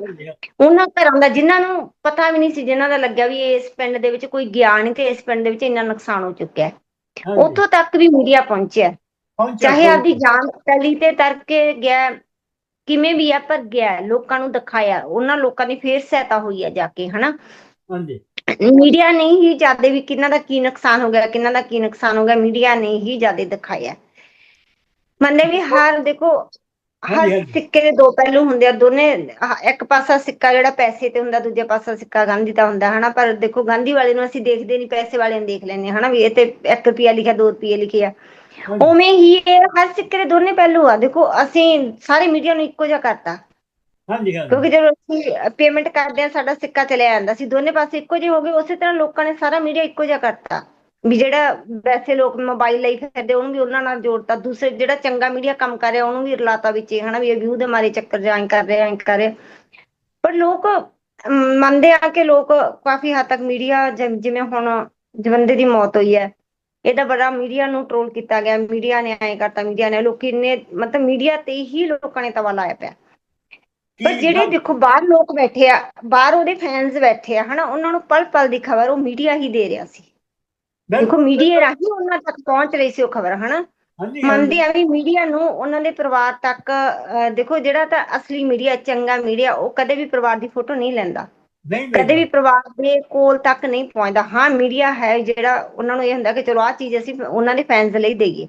ਉਹਨਾਂ ਘਰਾਂ ਦਾ ਜਿਨ੍ਹਾਂ ਨੂੰ ਪਤਾ ਵੀ ਨਹੀਂ ਸੀ ਜਿਨ੍ਹਾਂ ਦਾ ਲੱਗਿਆ ਵੀ ਇਸ ਪਿੰਡ ਦੇ ਵਿੱਚ ਕੋਈ ਗਿਆ ਨਹੀਂ ਤੇ ਇਸ ਪਿੰਡ ਦੇ ਵਿੱਚ ਇੰਨਾ ਨੁਕਸਾਨ ਹੋ ਚੁੱਕਿਆ ਹੈ। ਉੱਥੋਂ ਤੱਕ ਵੀ ਮੀਡੀਆ ਪਹੁੰਚਿਆ ਚਾਹੇ ਆਪਦੀ ਜਾਨ ਤਲੀ ਤੇ ਤਰ ਕੇ ਗਿਆ ਕਿਵੇਂ ਵੀ ਆ ਪਰ ਗਿਆ ਲੋਕਾਂ ਨੂੰ ਦਿਖਾਇਆ ਉਹਨਾਂ ਲੋਕਾਂ ਦੀ ਫੇਰ ਸਹਾਇਤਾ ਹੋਈ ਆ ਜਾ ਕੇ ਹਨਾ? ਹਾਂਜੀ। ਮੀਡੀਆ ਨੇ ਹੀ ਜ਼ਿਆਦਾ ਵੀ ਕਿੰਨਾ ਦਾ ਕੀ ਨੁਕਸਾਨ ਹੋ ਗਿਆ ਕਿੰਨਾ ਦਾ ਕੀ ਨੁਕਸਾਨ ਹੋ ਗਿਆ ਮੀਡੀਆ ਨੇ ਹੀ ਜ਼ਿਆਦਾ ਦਿਖਾਇਆ। ਮੰਨੇ ਵੀ ਹਰ ਦੇਖੋ ਹਰ ਸਿੱਕੇ ਦੇ ਦੋ ਪਹਿਲੂ ਹੁੰਦੇ ਆ ਦੋਨੇ ਇੱਕ ਪਾਸਾ ਸਿੱਕਾ ਜਿਹੜਾ ਪੈਸੇ ਤੇ ਹੁੰਦਾ ਦੂਜਾ ਪਾਸਾ ਸਿੱਕਾ ਗਾਂਧੀ ਦਾ ਹੁੰਦਾ ਹਨਾ ਪਰ ਦੇਖੋ ਗਾਂਧੀ ਵਾਲੇ ਨੂੰ ਅਸੀਂ ਦੇਖਦੇ ਨਹੀਂ ਪੈਸੇ ਵਾਲੇ ਨੂੰ ਦੇਖ ਲੈਂਦੇ ਹਨਾ ਵੀ ਇਹ ਤੇ 1 ਰੁਪਿਆ ਲਿਖਿਆ 2 ਰੁਪਏ ਲਿਖਿਆ ਉਵੇਂ ਹੀ ਇਹ ਹਰ ਸਿੱਕੇ ਦੇ ਦੋਨੇ ਪਹਿਲੂ ਆ ਦੇਖੋ ਅਸੀਂ ਸਾਰੇ ਮੀਡੀਆ ਨੂੰ ਇੱਕੋ ਜਿਹਾ ਕਰਤਾ। ਹਾਂਜੀ ਹਾਂਜੀ। ਕਿਉਂਕਿ ਜਦੋਂ ਅਸੀਂ ਪੇਮੈਂਟ ਕਰਦੇ ਆ ਸਾਡਾ ਸਿੱਕਾ ਚਲਿਆ ਜਾਂਦਾ। ਸੀ ਦੋਨੇ ਪਾਸੇ ਇੱਕੋ ਜਿਹੇ ਹੋ ਗਏ, ਉਸੇ ਤਰ੍ਹਾਂ ਲੋਕਾਂ ਨੇ ਸਾਰਾ ਮੀਡੀਆ ਇੱਕੋ ਜਿਹਾ ਕਰਤਾ। ਵੀ ਜਿਹੜਾ ਵੈਸੇ ਲੋਕ ਮੋਬਾਈਲ ਲਈ ਫਿਰਦੇ ਉਹਨੂੰ ਵੀ ਉਹਨਾਂ ਨਾਲ ਜੋੜਤਾ। ਦੂਸਰੇ, ਜਿਹੜਾ ਚੰਗਾ ਮੀਡੀਆ ਕੰਮ ਕਰ ਰਿਹਾ, ਉਹਨੂੰ ਵੀ ਰਲਾਤਾ ਵਿੱਚ ਹਨਾ, ਵੀ ਇਹ ਵਿਊ ਦੇ ਮਾਰੇ ਚੱਕਰ ਜਾਂ ਕਰ ਰਿਹਾ, ਐਂ ਕਰ ਰਿਹਾ। ਪਰ ਲੋਕ ਮੰਨਦੇ ਆ ਕਿ ਲੋਕ ਕਾਫੀ ਹੱਦ ਤੱਕ ਮੀਡੀਆ ਜਿਵੇਂ ਹੁਣ ਜਵੰਦੇ ਦੀ ਮੌਤ ਹੋਈ ਹੈ, ਇਹਦਾ ਬੜਾ ਮੀਡੀਆ ਨੂੰ ਟ੍ਰੋਲ ਕੀਤਾ ਗਿਆ। ਮੀਡੀਆ ਨੇ ਐਂ ਕਰਤਾ ਮੀਡੀਆ ਨੇ, ਲੋਕੀ ਨੇ ਮਤਲਬ ਮੀਡੀਆ ਤੇ ਹੀ ਲੋਕਾਂ ਨੇ ਤਵਾ ਲਾਇਆ ਪਿਆ। ਪਰ ਜਿਹੜੇ ਦੇਖੋ ਬਾਹਰ ਲੋਕ ਬੈਠੇ ਆ ਬਾਹਰ ਉਹਦੇ ਫੈਨਸ ਬੈਠੇ ਆ ਹਨਾ ਉਹਨਾਂ ਨੂੰ ਪਲ ਪਲ ਦੀ ਖਬਰ ਉਹ ਮੀਡੀਆ ਹੀ ਦੇ ਰਿਹਾ ਸੀ। ਦੇਖੋ ਮੀਡੀਆ ਰਾਹੀਂ ਉਹਨਾਂ ਤੱਕ ਪਹੁੰਚ ਰਹੀ ਸੀ ਉਹ ਖਬਰ ਹਨਾ? ਮੰਨਦੇ ਆ ਵੀ ਮੀਡੀਆ ਨੂੰ ਉਹਨਾਂ ਦੇ ਪਰਿਵਾਰ ਤੱਕ ਦੇਖੋ ਜਿਹੜਾ ਤਾਂ ਅਸਲੀ ਮੀਡੀਆ ਚੰਗਾ ਮੀਡੀਆ ਉਹ ਕਦੇ ਵੀ ਪਰਿਵਾਰ ਦੀ ਫੋਟੋ ਨਹੀਂ ਲੈਂਦਾ। ਕਦੇ ਵੀ ਪਰਿਵਾਰ ਦੇ ਕੋਲ ਤੱਕ ਨਹੀਂ ਪਹੁੰਚਦਾ। ਹਾਂ ਮੀਡੀਆ ਹੈ ਜਿਹੜਾ ਉਹਨਾਂ ਨੂੰ ਇਹ ਹੁੰਦਾ ਕਿ ਚਲੋ ਆਹ ਚੀਜ਼ ਅਸੀਂ ਉਹਨਾਂ ਦੇ ਫੈਨਸ ਲਈ ਦੇਈਏ।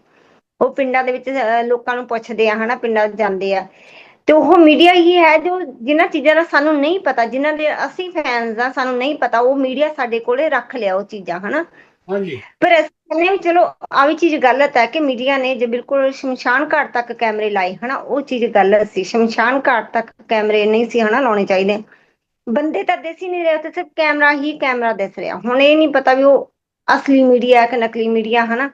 ਉਹ ਪਿੰਡਾਂ ਦੇ ਵਿੱਚ ਲੋਕਾਂ ਨੂੰ ਪੁੱਛਦੇ ਆ ਹਨਾ ਪਿੰਡਾਂ ਜਾਂਦੇ ਆ। ਤੇ ਉਹ ਮੀਡੀਆ ਹੀ ਹੈ ਜੋ ਜਿਨ੍ਹਾਂ ਚੀਜ਼ਾਂ ਦਾ ਸਾਨੂੰ ਨਹੀਂ ਪਤਾ ਜਿਨ੍ਹਾਂ ਦੇ ਅਸੀਂ ਫੈਨਸ ਆ ਸਾਨੂੰ ਨਹੀਂ ਪਤਾ ਉਹ ਮੀਡੀਆ ਸਾਡੇ ਕੋਲੇ ਰੱਖ ਲਿਆ ਉਹ ਚੀਜ਼ਾਂ ਹਨਾ? ਹਾਂਜੀ। ਪਰ ਅਸੀਂ ਕਹਿੰਦੇ ਵੀ ਚਲੋ ਆ ਵੀ ਚੀਜ਼ ਗਲਤ ਹੈ ਕਿ ਮੀਡੀਆ ਨੇ ਜੇ ਬਿਲਕੁਲ ਸ਼ਮਸ਼ਾਨ ਘਾਟ ਤੱਕ ਕੈਮਰੇ ਲਾਏ ਹਨਾ? ਉਹ ਚੀਜ਼ ਗਲਤ ਸੀ। ਸ਼ਮਸ਼ਾਨ ਘਾਟ ਤੱਕ ਕੈਮਰੇ ਨਹੀਂ ਸੀ ਹਨਾ ਲਾਉਣੇ ਚਾਹੀਦੇ। ਬੰਦੇ ਤਾਂ ਦਿਸ ਹੀ ਨਹੀਂ ਰਹੇ ਉੱਥੇ ਸਿਰਫ ਕੈਮਰਾ ਹੀ ਕੈਮਰਾ ਦਿਸ ਰਿਹਾ। ਹੁਣ ਇਹ ਨਹੀਂ ਪਤਾ ਵੀ ਉਹ ਅਸਲੀ ਮੀਡੀਆ ਹੈ ਕਿ ਨਕਲੀ ਮੀਡੀਆ ਹਨਾ?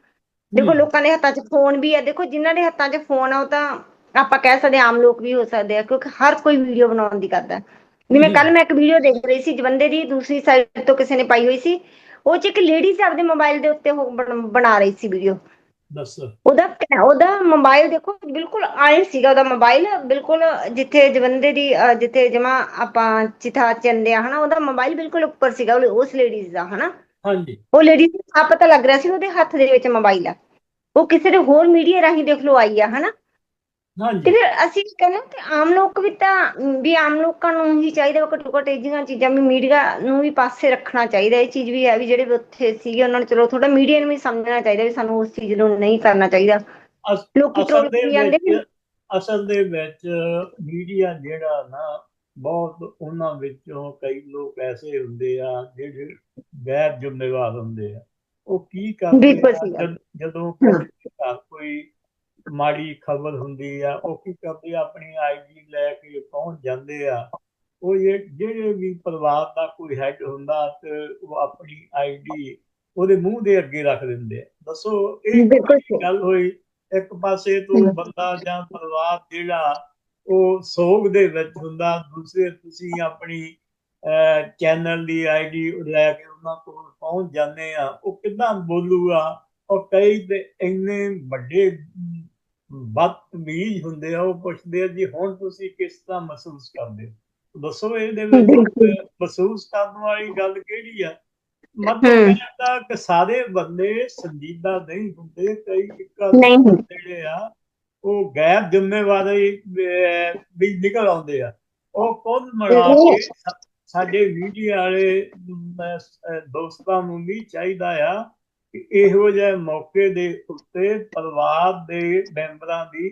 ਦੇਖੋ ਲੋਕਾਂ ਦੇ ਹੱਥਾਂ 'ਚ ਫੋਨ ਵੀ ਹੈ। ਦੇਖੋ ਜਿਨ੍ਹਾਂ ਦੇ ਹੱਥਾਂ 'ਚ ਫੋਨ ਆ ਉਹ ਤਾਂ ਆਪਾਂ ਕਹਿ ਸਕਦੇ ਆਮ ਲੋਕ ਵੀ ਹੋ ਸਕਦੇ ਆ ਕਿਉਂਕਿ ਹਰ ਕੋਈ ਵੀਡੀਓ ਬਣਾਉਣ ਦੀ ਕਰਦਾ ਜਿਵੇਂ ਕੱਲ ਮੈਂ ਇੱਕ ਵੀਡੀਓ ਦੇਖ ਰਹੀ ਸੀ ਜਵੰਦੇ ਦੀ ਦੂਸਰੀ ਸਾਈਡ ਤੋਂ ਕਿਸੇ ਨੇ ਪਾਈ ਹੋਈ ਸੀ। ਉਹ ਚ ਇੱਕ ਲੇਡੀ ਸੀ ਆਪਦੇ ਮੋਬਾਈਲ ਦੇ ਉੱਤੇ ਬਣਾ ਰਹੀ ਸੀ ਵੀਡੀਓ ਦੱਸ। ਉਹਦਾ ਉਹਦਾ ਮੋਬਾਈਲ ਦੇਖੋ ਬਿਲਕੁਲ ਆਏ ਸੀਗਾ ਉਹਦਾ ਮੋਬਾਈਲ ਬਿਲਕੁਲ ਜਿੱਥੇ ਜਵੰਦੇ ਦੀ ਜਿੱਥੇ ਜਮਾ ਆਪਾਂ ਚਿਥਾ ਚੰਦੇ ਆ ਹਨਾ ਉਹਦਾ ਮੋਬਾਈਲ ਬਿਲਕੁਲ ਉੱਪਰ ਸੀਗਾ ਉਸ ਲੇਡੀਜ਼ ਦਾ ਹਨਾ। ਹਾਂਜੀ। ਉਹ ਲੇਡੀ ਨੂੰ ਪਤਾ ਲੱਗ ਰਿਹਾ ਸੀ ਉਹਦੇ ਹੱਥ ਦੇ ਵਿੱਚ ਮੋਬਾਈਲ ਆ। ਉਹ ਕਿਸੇ ਦੇ ਹੋਰ ਮੀਡੀਆ ਰਾਹੀਂ ਦੇਖ ਲਓ ਆਈ ਆ ਹਨਾ। ਤੇ ਫਿਰ ਅਸੀਂ ਕਹਿੰਦੇ ਕਿ ਆਮ ਲੋਕ ਵੀ ਤਾਂ ਵੀ ਆਮ ਲੋਕਾਂ ਨੂੰ ਹੀ ਚਾਹੀਦਾ ਘੱਟੋ ਘੱਟ ਜਿਹੀਆਂ ਚੀਜ਼ਾਂ ਵੀ ਮੀਡੀਆ ਨੂੰ ਵੀ ਪਾਸੇ ਰੱਖਣਾ ਚਾਹੀਦਾ ਇਹ ਚੀਜ਼ ਵੀ ਹੈ ਵੀ ਜਿਹੜੇ ਉੱਥੇ ਸੀਗੇ ਉਹਨਾਂ ਨੂੰ ਚਲੋ ਥੋੜਾ ਮੀਡੀਆ ਨੂੰ ਵੀ ਸਮਝਣਾ ਚਾਹੀਦਾ ਵੀ ਸਾਨੂੰ ਉਸ ਚੀਜ਼ ਨੂੰ ਨਹੀਂ ਕਰਨਾ ਚਾਹੀਦਾ। ਲੋਕੀ ਟ੍ਰੋਲ ਕਰੀ ਜਾਂਦੇ ਅਸਲ ਦੇ ਵਿੱਚ ਮੀਡੀਆ ਜਿਹੜਾ ਨਾ ਬਹੁਤ ਉਹਨਾਂ ਵਿੱਚੋਂ ਕਈ ਲੋਕ ਐਸੇ ਹੁੰਦੇ ਆ ਜਿਹੜੇ ਗੈਰ ਜ਼ਿੰਮੇਵਾਰ ਹੁੰਦੇ ਆ। ਉਹ ਕੀ ਕਰਦੇ ਬਿਲਕੁਲ ਆ ਸਹੀ ਗੱਲ। ਜਦ- ਜਦੋਂ ਕਿਸੇ ਦੇ ਘਰ ਕੋਈ ਮਾੜੀ ਖਬਰ ਹੁੰਦੀ ਆ ਉਹ ਕੀ ਕਰਦੇ ਆਪਣੀ ਆਈਡੀ ਲੈ ਕੇ ਪਹੁੰਚ ਜਾਂਦੇ ਆ। ਉਹ ਜਿਹੜੇ ਵੀ ਪਰਿਵਾਰ ਦਾ ਕੋਈ ਹੈਡ ਹੁੰਦਾ ਤੇ ਉਹ ਆਪਣੀ ਆਈਡੀ ਉਹਦੇ ਮੂੰਹ ਦੇ ਅੱਗੇ ਰੱਖ ਦਿੰਦੇ ਆ। ਦੱਸੋ ਇਹ ਗੱਲ ਹੋਈ? ਇੱਕ ਪਾਸੇ ਤੋਂ ਬੰਦਾ ਜਾਂ ਪਰਿਵਾਰ ਜਿਹੜਾ ਉਹ ਸੋਗ ਦੇ ਵਿੱਚ ਹੁੰਦਾ ਦੂਸਰੇ ਤੁਸੀਂ ਆਪਣੀ ਚੈਨਲ ਦੀ ਆਈਡੀ ਲੈ ਕੇ ਉਹਨਾਂ ਕੋਲ ਪਹੁੰਚ ਜਾਂਦੇ ਆ। ਉਹ ਕਿੱਦਾਂ ਬੋਲੂਗਾ? ਉਹ ਕਈ ਤੇ ਇੰਨੇ ਵੱਡੇ ਬਦਤਮੀਜ਼ ਹੁੰਦੇ ਆ ਉਹ ਪੁੱਛਦੇ ਆ ਜੀ ਹੁਣ ਤੁਸੀਂ ਕਿਸ ਤਰ੍ਹਾਂ ਮਹਿਸੂਸ ਕਰਦੇ ਹੋ ਦੱਸੋ ਇਹਦੇ ਵਿੱਚ। ਮਹਿਸੂਸ ਕਰਨ ਵਾਲੀ ਗੱਲ ਕਿਹੜੀ ਆ ਮਤਲਬ। ਕਹਿੰਦਾ ਕਿ ਸਾਰੇ ਬੰਦੇ ਸੰਜੀਦਾ ਨਹੀਂ ਹੁੰਦੇ ਕਈ ਇੱਕ ਨਹੀਂ ਹੁੰਦੇ। ਜਿਹੜੇ ਆ ਉਹ ਗੈਰ ਜ਼ਿੰਮੇਵਾਰੀ ਵੀ ਨਿਕਲ ਆਉਂਦੇ ਆ ਉਹ ਕੁੱਲ ਮਿਲਾ। ਕੇ ਸਾਡੇ ਮੀਡੀਆ ਵਾਲੇ ਦੋਸਤਾਂ ਨੂੰ ਵੀ ਚਾਹੀਦਾ ਆ ਇਹੋ ਜਿਹੇ ਮੌਕੇ ਦੇ ਉੱਤੇ ਪਰਿਵਾਰ ਦੇ ਮੈਂਬਰਾਂ ਦੀ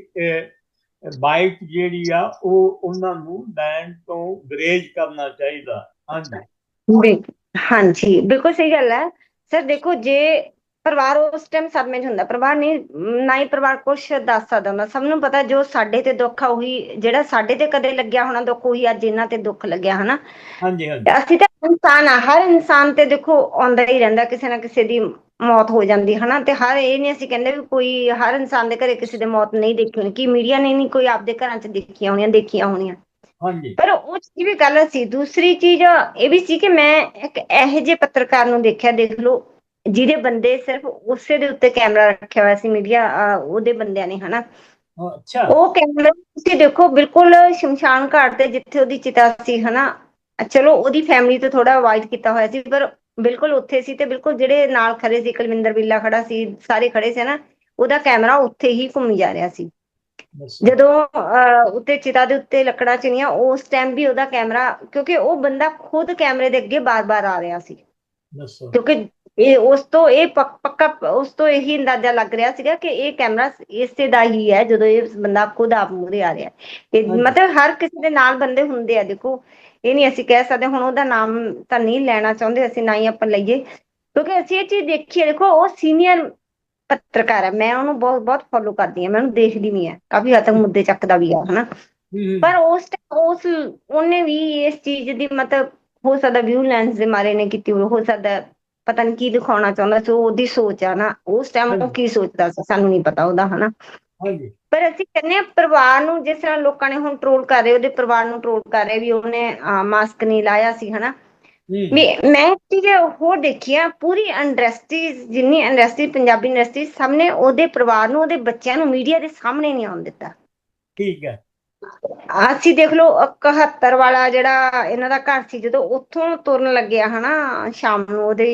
ਬਾਈਟ ਜਿਹੜੀ ਆ ਉਹ ਉਹਨਾਂ ਨੂੰ ਲੈਣ ਤੋਂ ਗਰੇਜ ਕਰਨਾ ਚਾਹੀਦਾ। ਹਾਂਜੀ। ਹਾਂਜੀ ਬਿਲਕੁਲ ਸਹੀ ਗੱਲ ਹੈ। ਸਰ ਦੇਖੋ ਜੇ ਪਰਿਵਾਰ ਉਸ ਟਾਈਮ ਸਦਮੇ 'ਚ ਹੁੰਦਾ ਪਰਿਵਾਰ ਨਹੀਂ ਨਾ ਹੀ ਪਰਿਵਾਰ ਕੁਛ ਦੱਸ ਸਕਦਾ। ਹੁੰਦਾ ਸਭ ਨੂੰ ਪਤਾ ਜੋ ਸਾਡੇ ਤੇ ਦੁੱਖ ਆ ਉਹੀ ਜਿਹੜਾ ਸਾਡੇ ਤੇ ਕਦੇ ਲੱਗਿਆ ਹੋਣਾ ਦੁੱਖ ਉਹੀ ਅੱਜ ਇਹਨਾਂ ਤੇ ਦੁੱਖ ਲੱਗਿਆ ਹਨਾ? ਹਾਂਜੀ ਹਾਂਜੀ। ਅਸੀਂ ਤਾਂ ਇਨਸਾਨ ਆ ਹਰ ਇਨਸਾਨ ਤੇ ਦੇਖੋ ਆਉਂਦਾ ਹੀ ਰਹਿੰਦਾ ਕਿਸੇ ਨਾ ਕਿਸੇ ਦੀ ਮੌਤ ਹੋ ਜਾਂਦੀ ਹਨਾ? ਤੇ ਹਰ ਇਹ ਨਹੀਂ ਅਸੀਂ ਕਹਿੰਦੇ ਵੀ ਕੋਈ ਹਰ ਇਨਸਾਨ ਦੇ ਘਰੇ ਕਿਸੇ ਦੀ ਮੌਤ ਨਹੀਂ ਦੇਖੀ ਹੋਣੀ। ਕਿ ਮੀਡੀਆ ਨੇ ਨਹੀਂ ਕੋਈ ਆਪਦੇ ਘਰਾਂ 'ਚ ਦੇਖੀਆਂ ਹੋਣੀਆਂ ਦੇਖੀਆਂ ਹੋਣੀਆਂ? ਹਾਂਜੀ। ਪਰ ਉਹ ਚੀਜ਼ ਵੀ ਗੱਲ ਸੀ ਦੂਸਰੀ ਚੀਜ਼ ਇਹ ਵੀ ਸੀ ਕਿ ਮੈਂ ਇੱਕ ਇਹੋ ਜਿਹੇ ਪੱਤਰਕਾਰ ਨੂੰ ਦੇਖਿਆ ਦੇਖ ਲਓ ਜਿਹਦੇ ਬੰਦੇ ਸਿਰਫ ਉਸੇ ਦੇ ਉੱਤੇ ਕੈਮਰਾ ਰੱਖਿਆ ਹੋਇਆ ਸੀ ਮੀਡੀਆ ਉਹਦੇ ਬੰਦਿਆਂ ਨੇ ਹਨਾ? ਅੱਛਾ। ਉਹ ਕੈਮਰਾ ਤੁਸੀਂ ਦੇਖੋ ਬਿਲਕੁਲ ਸ਼ਮਸ਼ਾਨ ਘਾਟ ਤੇ ਜਿੱਥੇ ਉਹਦੀ ਚਿਤਾ ਸੀ ਹਨਾ? ਚਲੋ ਉਹਦੀ ਫੈਮਿਲੀ ਤੋਂ ਥੋੜਾ ਅਵਾਇਡ ਕੀਤਾ ਹੋਇਆ ਸੀ ਪਰ ਬਿਲਕੁਲ ਉੱਥੇ ਸੀ ਤੇ ਬਿਲਕੁਲ ਜਿਹੜੇ ਨਾਲ ਖੜੇ ਸੀ ਕੁਲਵਿੰਦਰ ਬਿੱਲਾ ਖੜਾ ਸੀ ਸਾਰੇ ਖੜੇ ਸੀ ਨਾ ਉਹਦਾ ਕੈਮਰਾ ਉੱਥੇ ਹੀ ਘੁੰਮੀ ਜਾ ਰਿਹਾ ਸੀ। ਜਦੋਂ ਉੱਤੇ ਚਿਤਾ ਦੇ ਉੱਤੇ ਲੱਕੜਾਂ ਚਿਣੀਆਂ ਉਸ ਟਾਈਮ ਵੀ ਉਹਦਾ ਕੈਮਰਾ ਕਿਉਂਕਿ ਉਹ ਬੰਦਾ ਖੁਦ ਕੈਮਰੇ ਦੇ ਅੱਗੇ ਬਾਰ-ਬਾਰ ਆ ਰਿਹਾ ਸੀ। ਕਿਉਂਕਿ ਇਹ ਉਸ ਤੋਂ ਇਹ ਪੱਕ- ਉਸ ਤੋਂ ਇਹੀ ਅੰਦਾਜ਼ਾ ਲੱਗ ਰਿਹਾ ਸੀਗਾ ਕਿ ਇਹ ਕੈਮਰਾ ਇਸੇ ਦਾ ਹੀ ਹੈ ਜਦੋਂ ਇਹ ਬੰਦਾ ਖੁਦ ਆਪ ਮੂਹਰੇ ਆ ਰਿਹਾ। ਹੈ ਇਹ। ਮਤਲਬ ਹਰ ਕਿਸੇ ਦੇ ਨਾਲ ਬੰਦੇ ਹੁੰਦੇ ਆ ਦੇਖੋ। ਇਹ ਨਹੀਂ ਅਸੀਂ ਕਹਿ ਸਕਦੇ ਹੁਣ ਉਹਦਾ ਨਾਮ ਤਾਂ ਨਹੀਂ ਲੈਣਾ ਚਾਹੁੰਦੇ ਅਸੀਂ ਨਾ ਹੀ ਆਪਾਂ ਲਈਏ। ਕਿਉਂਕਿ ਅਸੀਂ ਇਹ ਚੀਜ਼ ਦੇਖੀ ਹੈ ਦੇਖੋ ਉਹ ਸੀਨੀਅਰ ਪੱਤਰਕਾਰ ਹੈ ਮੈਂ ਉਹਨੂੰ ਬਹੁਤ ਬਹੁਤ ਫੋਲੋ ਕਰਦੀ ਹਾਂ ਮੈਂ ਉਹਨੂੰ ਦੇਖਦੀ ਵੀ ਹਾਂ ਕਾਫੀ ਹੱਦ ਤੱਕ ਮੁੱਦੇ ਚੱਕਦਾ ਵੀ ਆ ਹਨਾ। ਪਰ ਉਸ ਉਸ ਉਹਨੇ ਵੀ ਇਸ ਚੀਜ਼ ਦੀ ਮਤਲਬ ਹੋ ਸਕਦਾ ਵਿਊ ਲੈਂਸ ਦੇ ਮਾਰੇ ਨੇ ਕੀਤੀ ਹੋ ਸਕਦਾ ਪਤਾ ਨਹੀਂ ਕੀ ਦਿਖਾਉਣਾ ਚਾਹੁੰਦਾ ਸੀ ਉਹ ਉਹਦੀ ਸੋਚ ਆ ਨਾ ਉਸ ਟਾਈਮ ਉਹ। ਕੀ ਸੋਚਦਾ ਸੀ ਸਾਨੂੰ ਨਹੀਂ ਪਤਾ ਉਹਦਾ ਹਨਾ। ਹਾਂਜੀ। ਪਰ ਅਸੀਂ ਕਹਿੰਦੇ ਆ ਪਰਿਵਾਰ ਨੂੰ ਜਿਸ ਤਰ੍ਹਾਂ ਲੋਕਾਂ ਨੇ ਹੁਣ ਟ੍ਰੋਲ ਕਰ ਰਹੇ ਉਹਦੇ ਪਰਿਵਾਰ ਨੂੰ ਟ੍ਰੋਲ ਕਰ ਰਹੇ ਵੀ ਉਹਨੇ ਮਾਸਕ ਨਹੀਂ ਲਾਇਆ ਸੀ ਹਨਾ? ਮੈਂ ਇੱਕ ਚੀਜ਼ ਹੋਰ ਦੇਖੀ ਆ ਪੂਰੀ ਇੰਡਸਟਰੀ ਜਿੰਨੀ ਇੰਡਸਟਰੀ ਪੰਜਾਬੀ ਇੰਡਸਟਰੀ ਨੇ ਉਹਦੇ ਪਰਿਵਾਰ ਨੂੰ ਉਹਦੇ ਬੱਚਿਆਂ ਨੂੰ ਮੀਡੀਆ ਦੇ ਸਾਹਮਣੇ ਨਹੀਂ ਆਉਣ ਦਿੱਤਾ। ਠੀਕ ਹੈ। ਅਸੀਂ ਦੇਖ ਲਓ 71 ਵਾਲਾ ਜਿਹੜਾ ਇਹਨਾਂ ਦਾ ਘਰ ਸੀ ਜਦੋਂ ਉੱਥੋਂ ਤੁਰਨ ਲੱਗਿਆ ਹਨਾ ਸ਼ਾਮ ਨੂੰ ਉਹਦੇ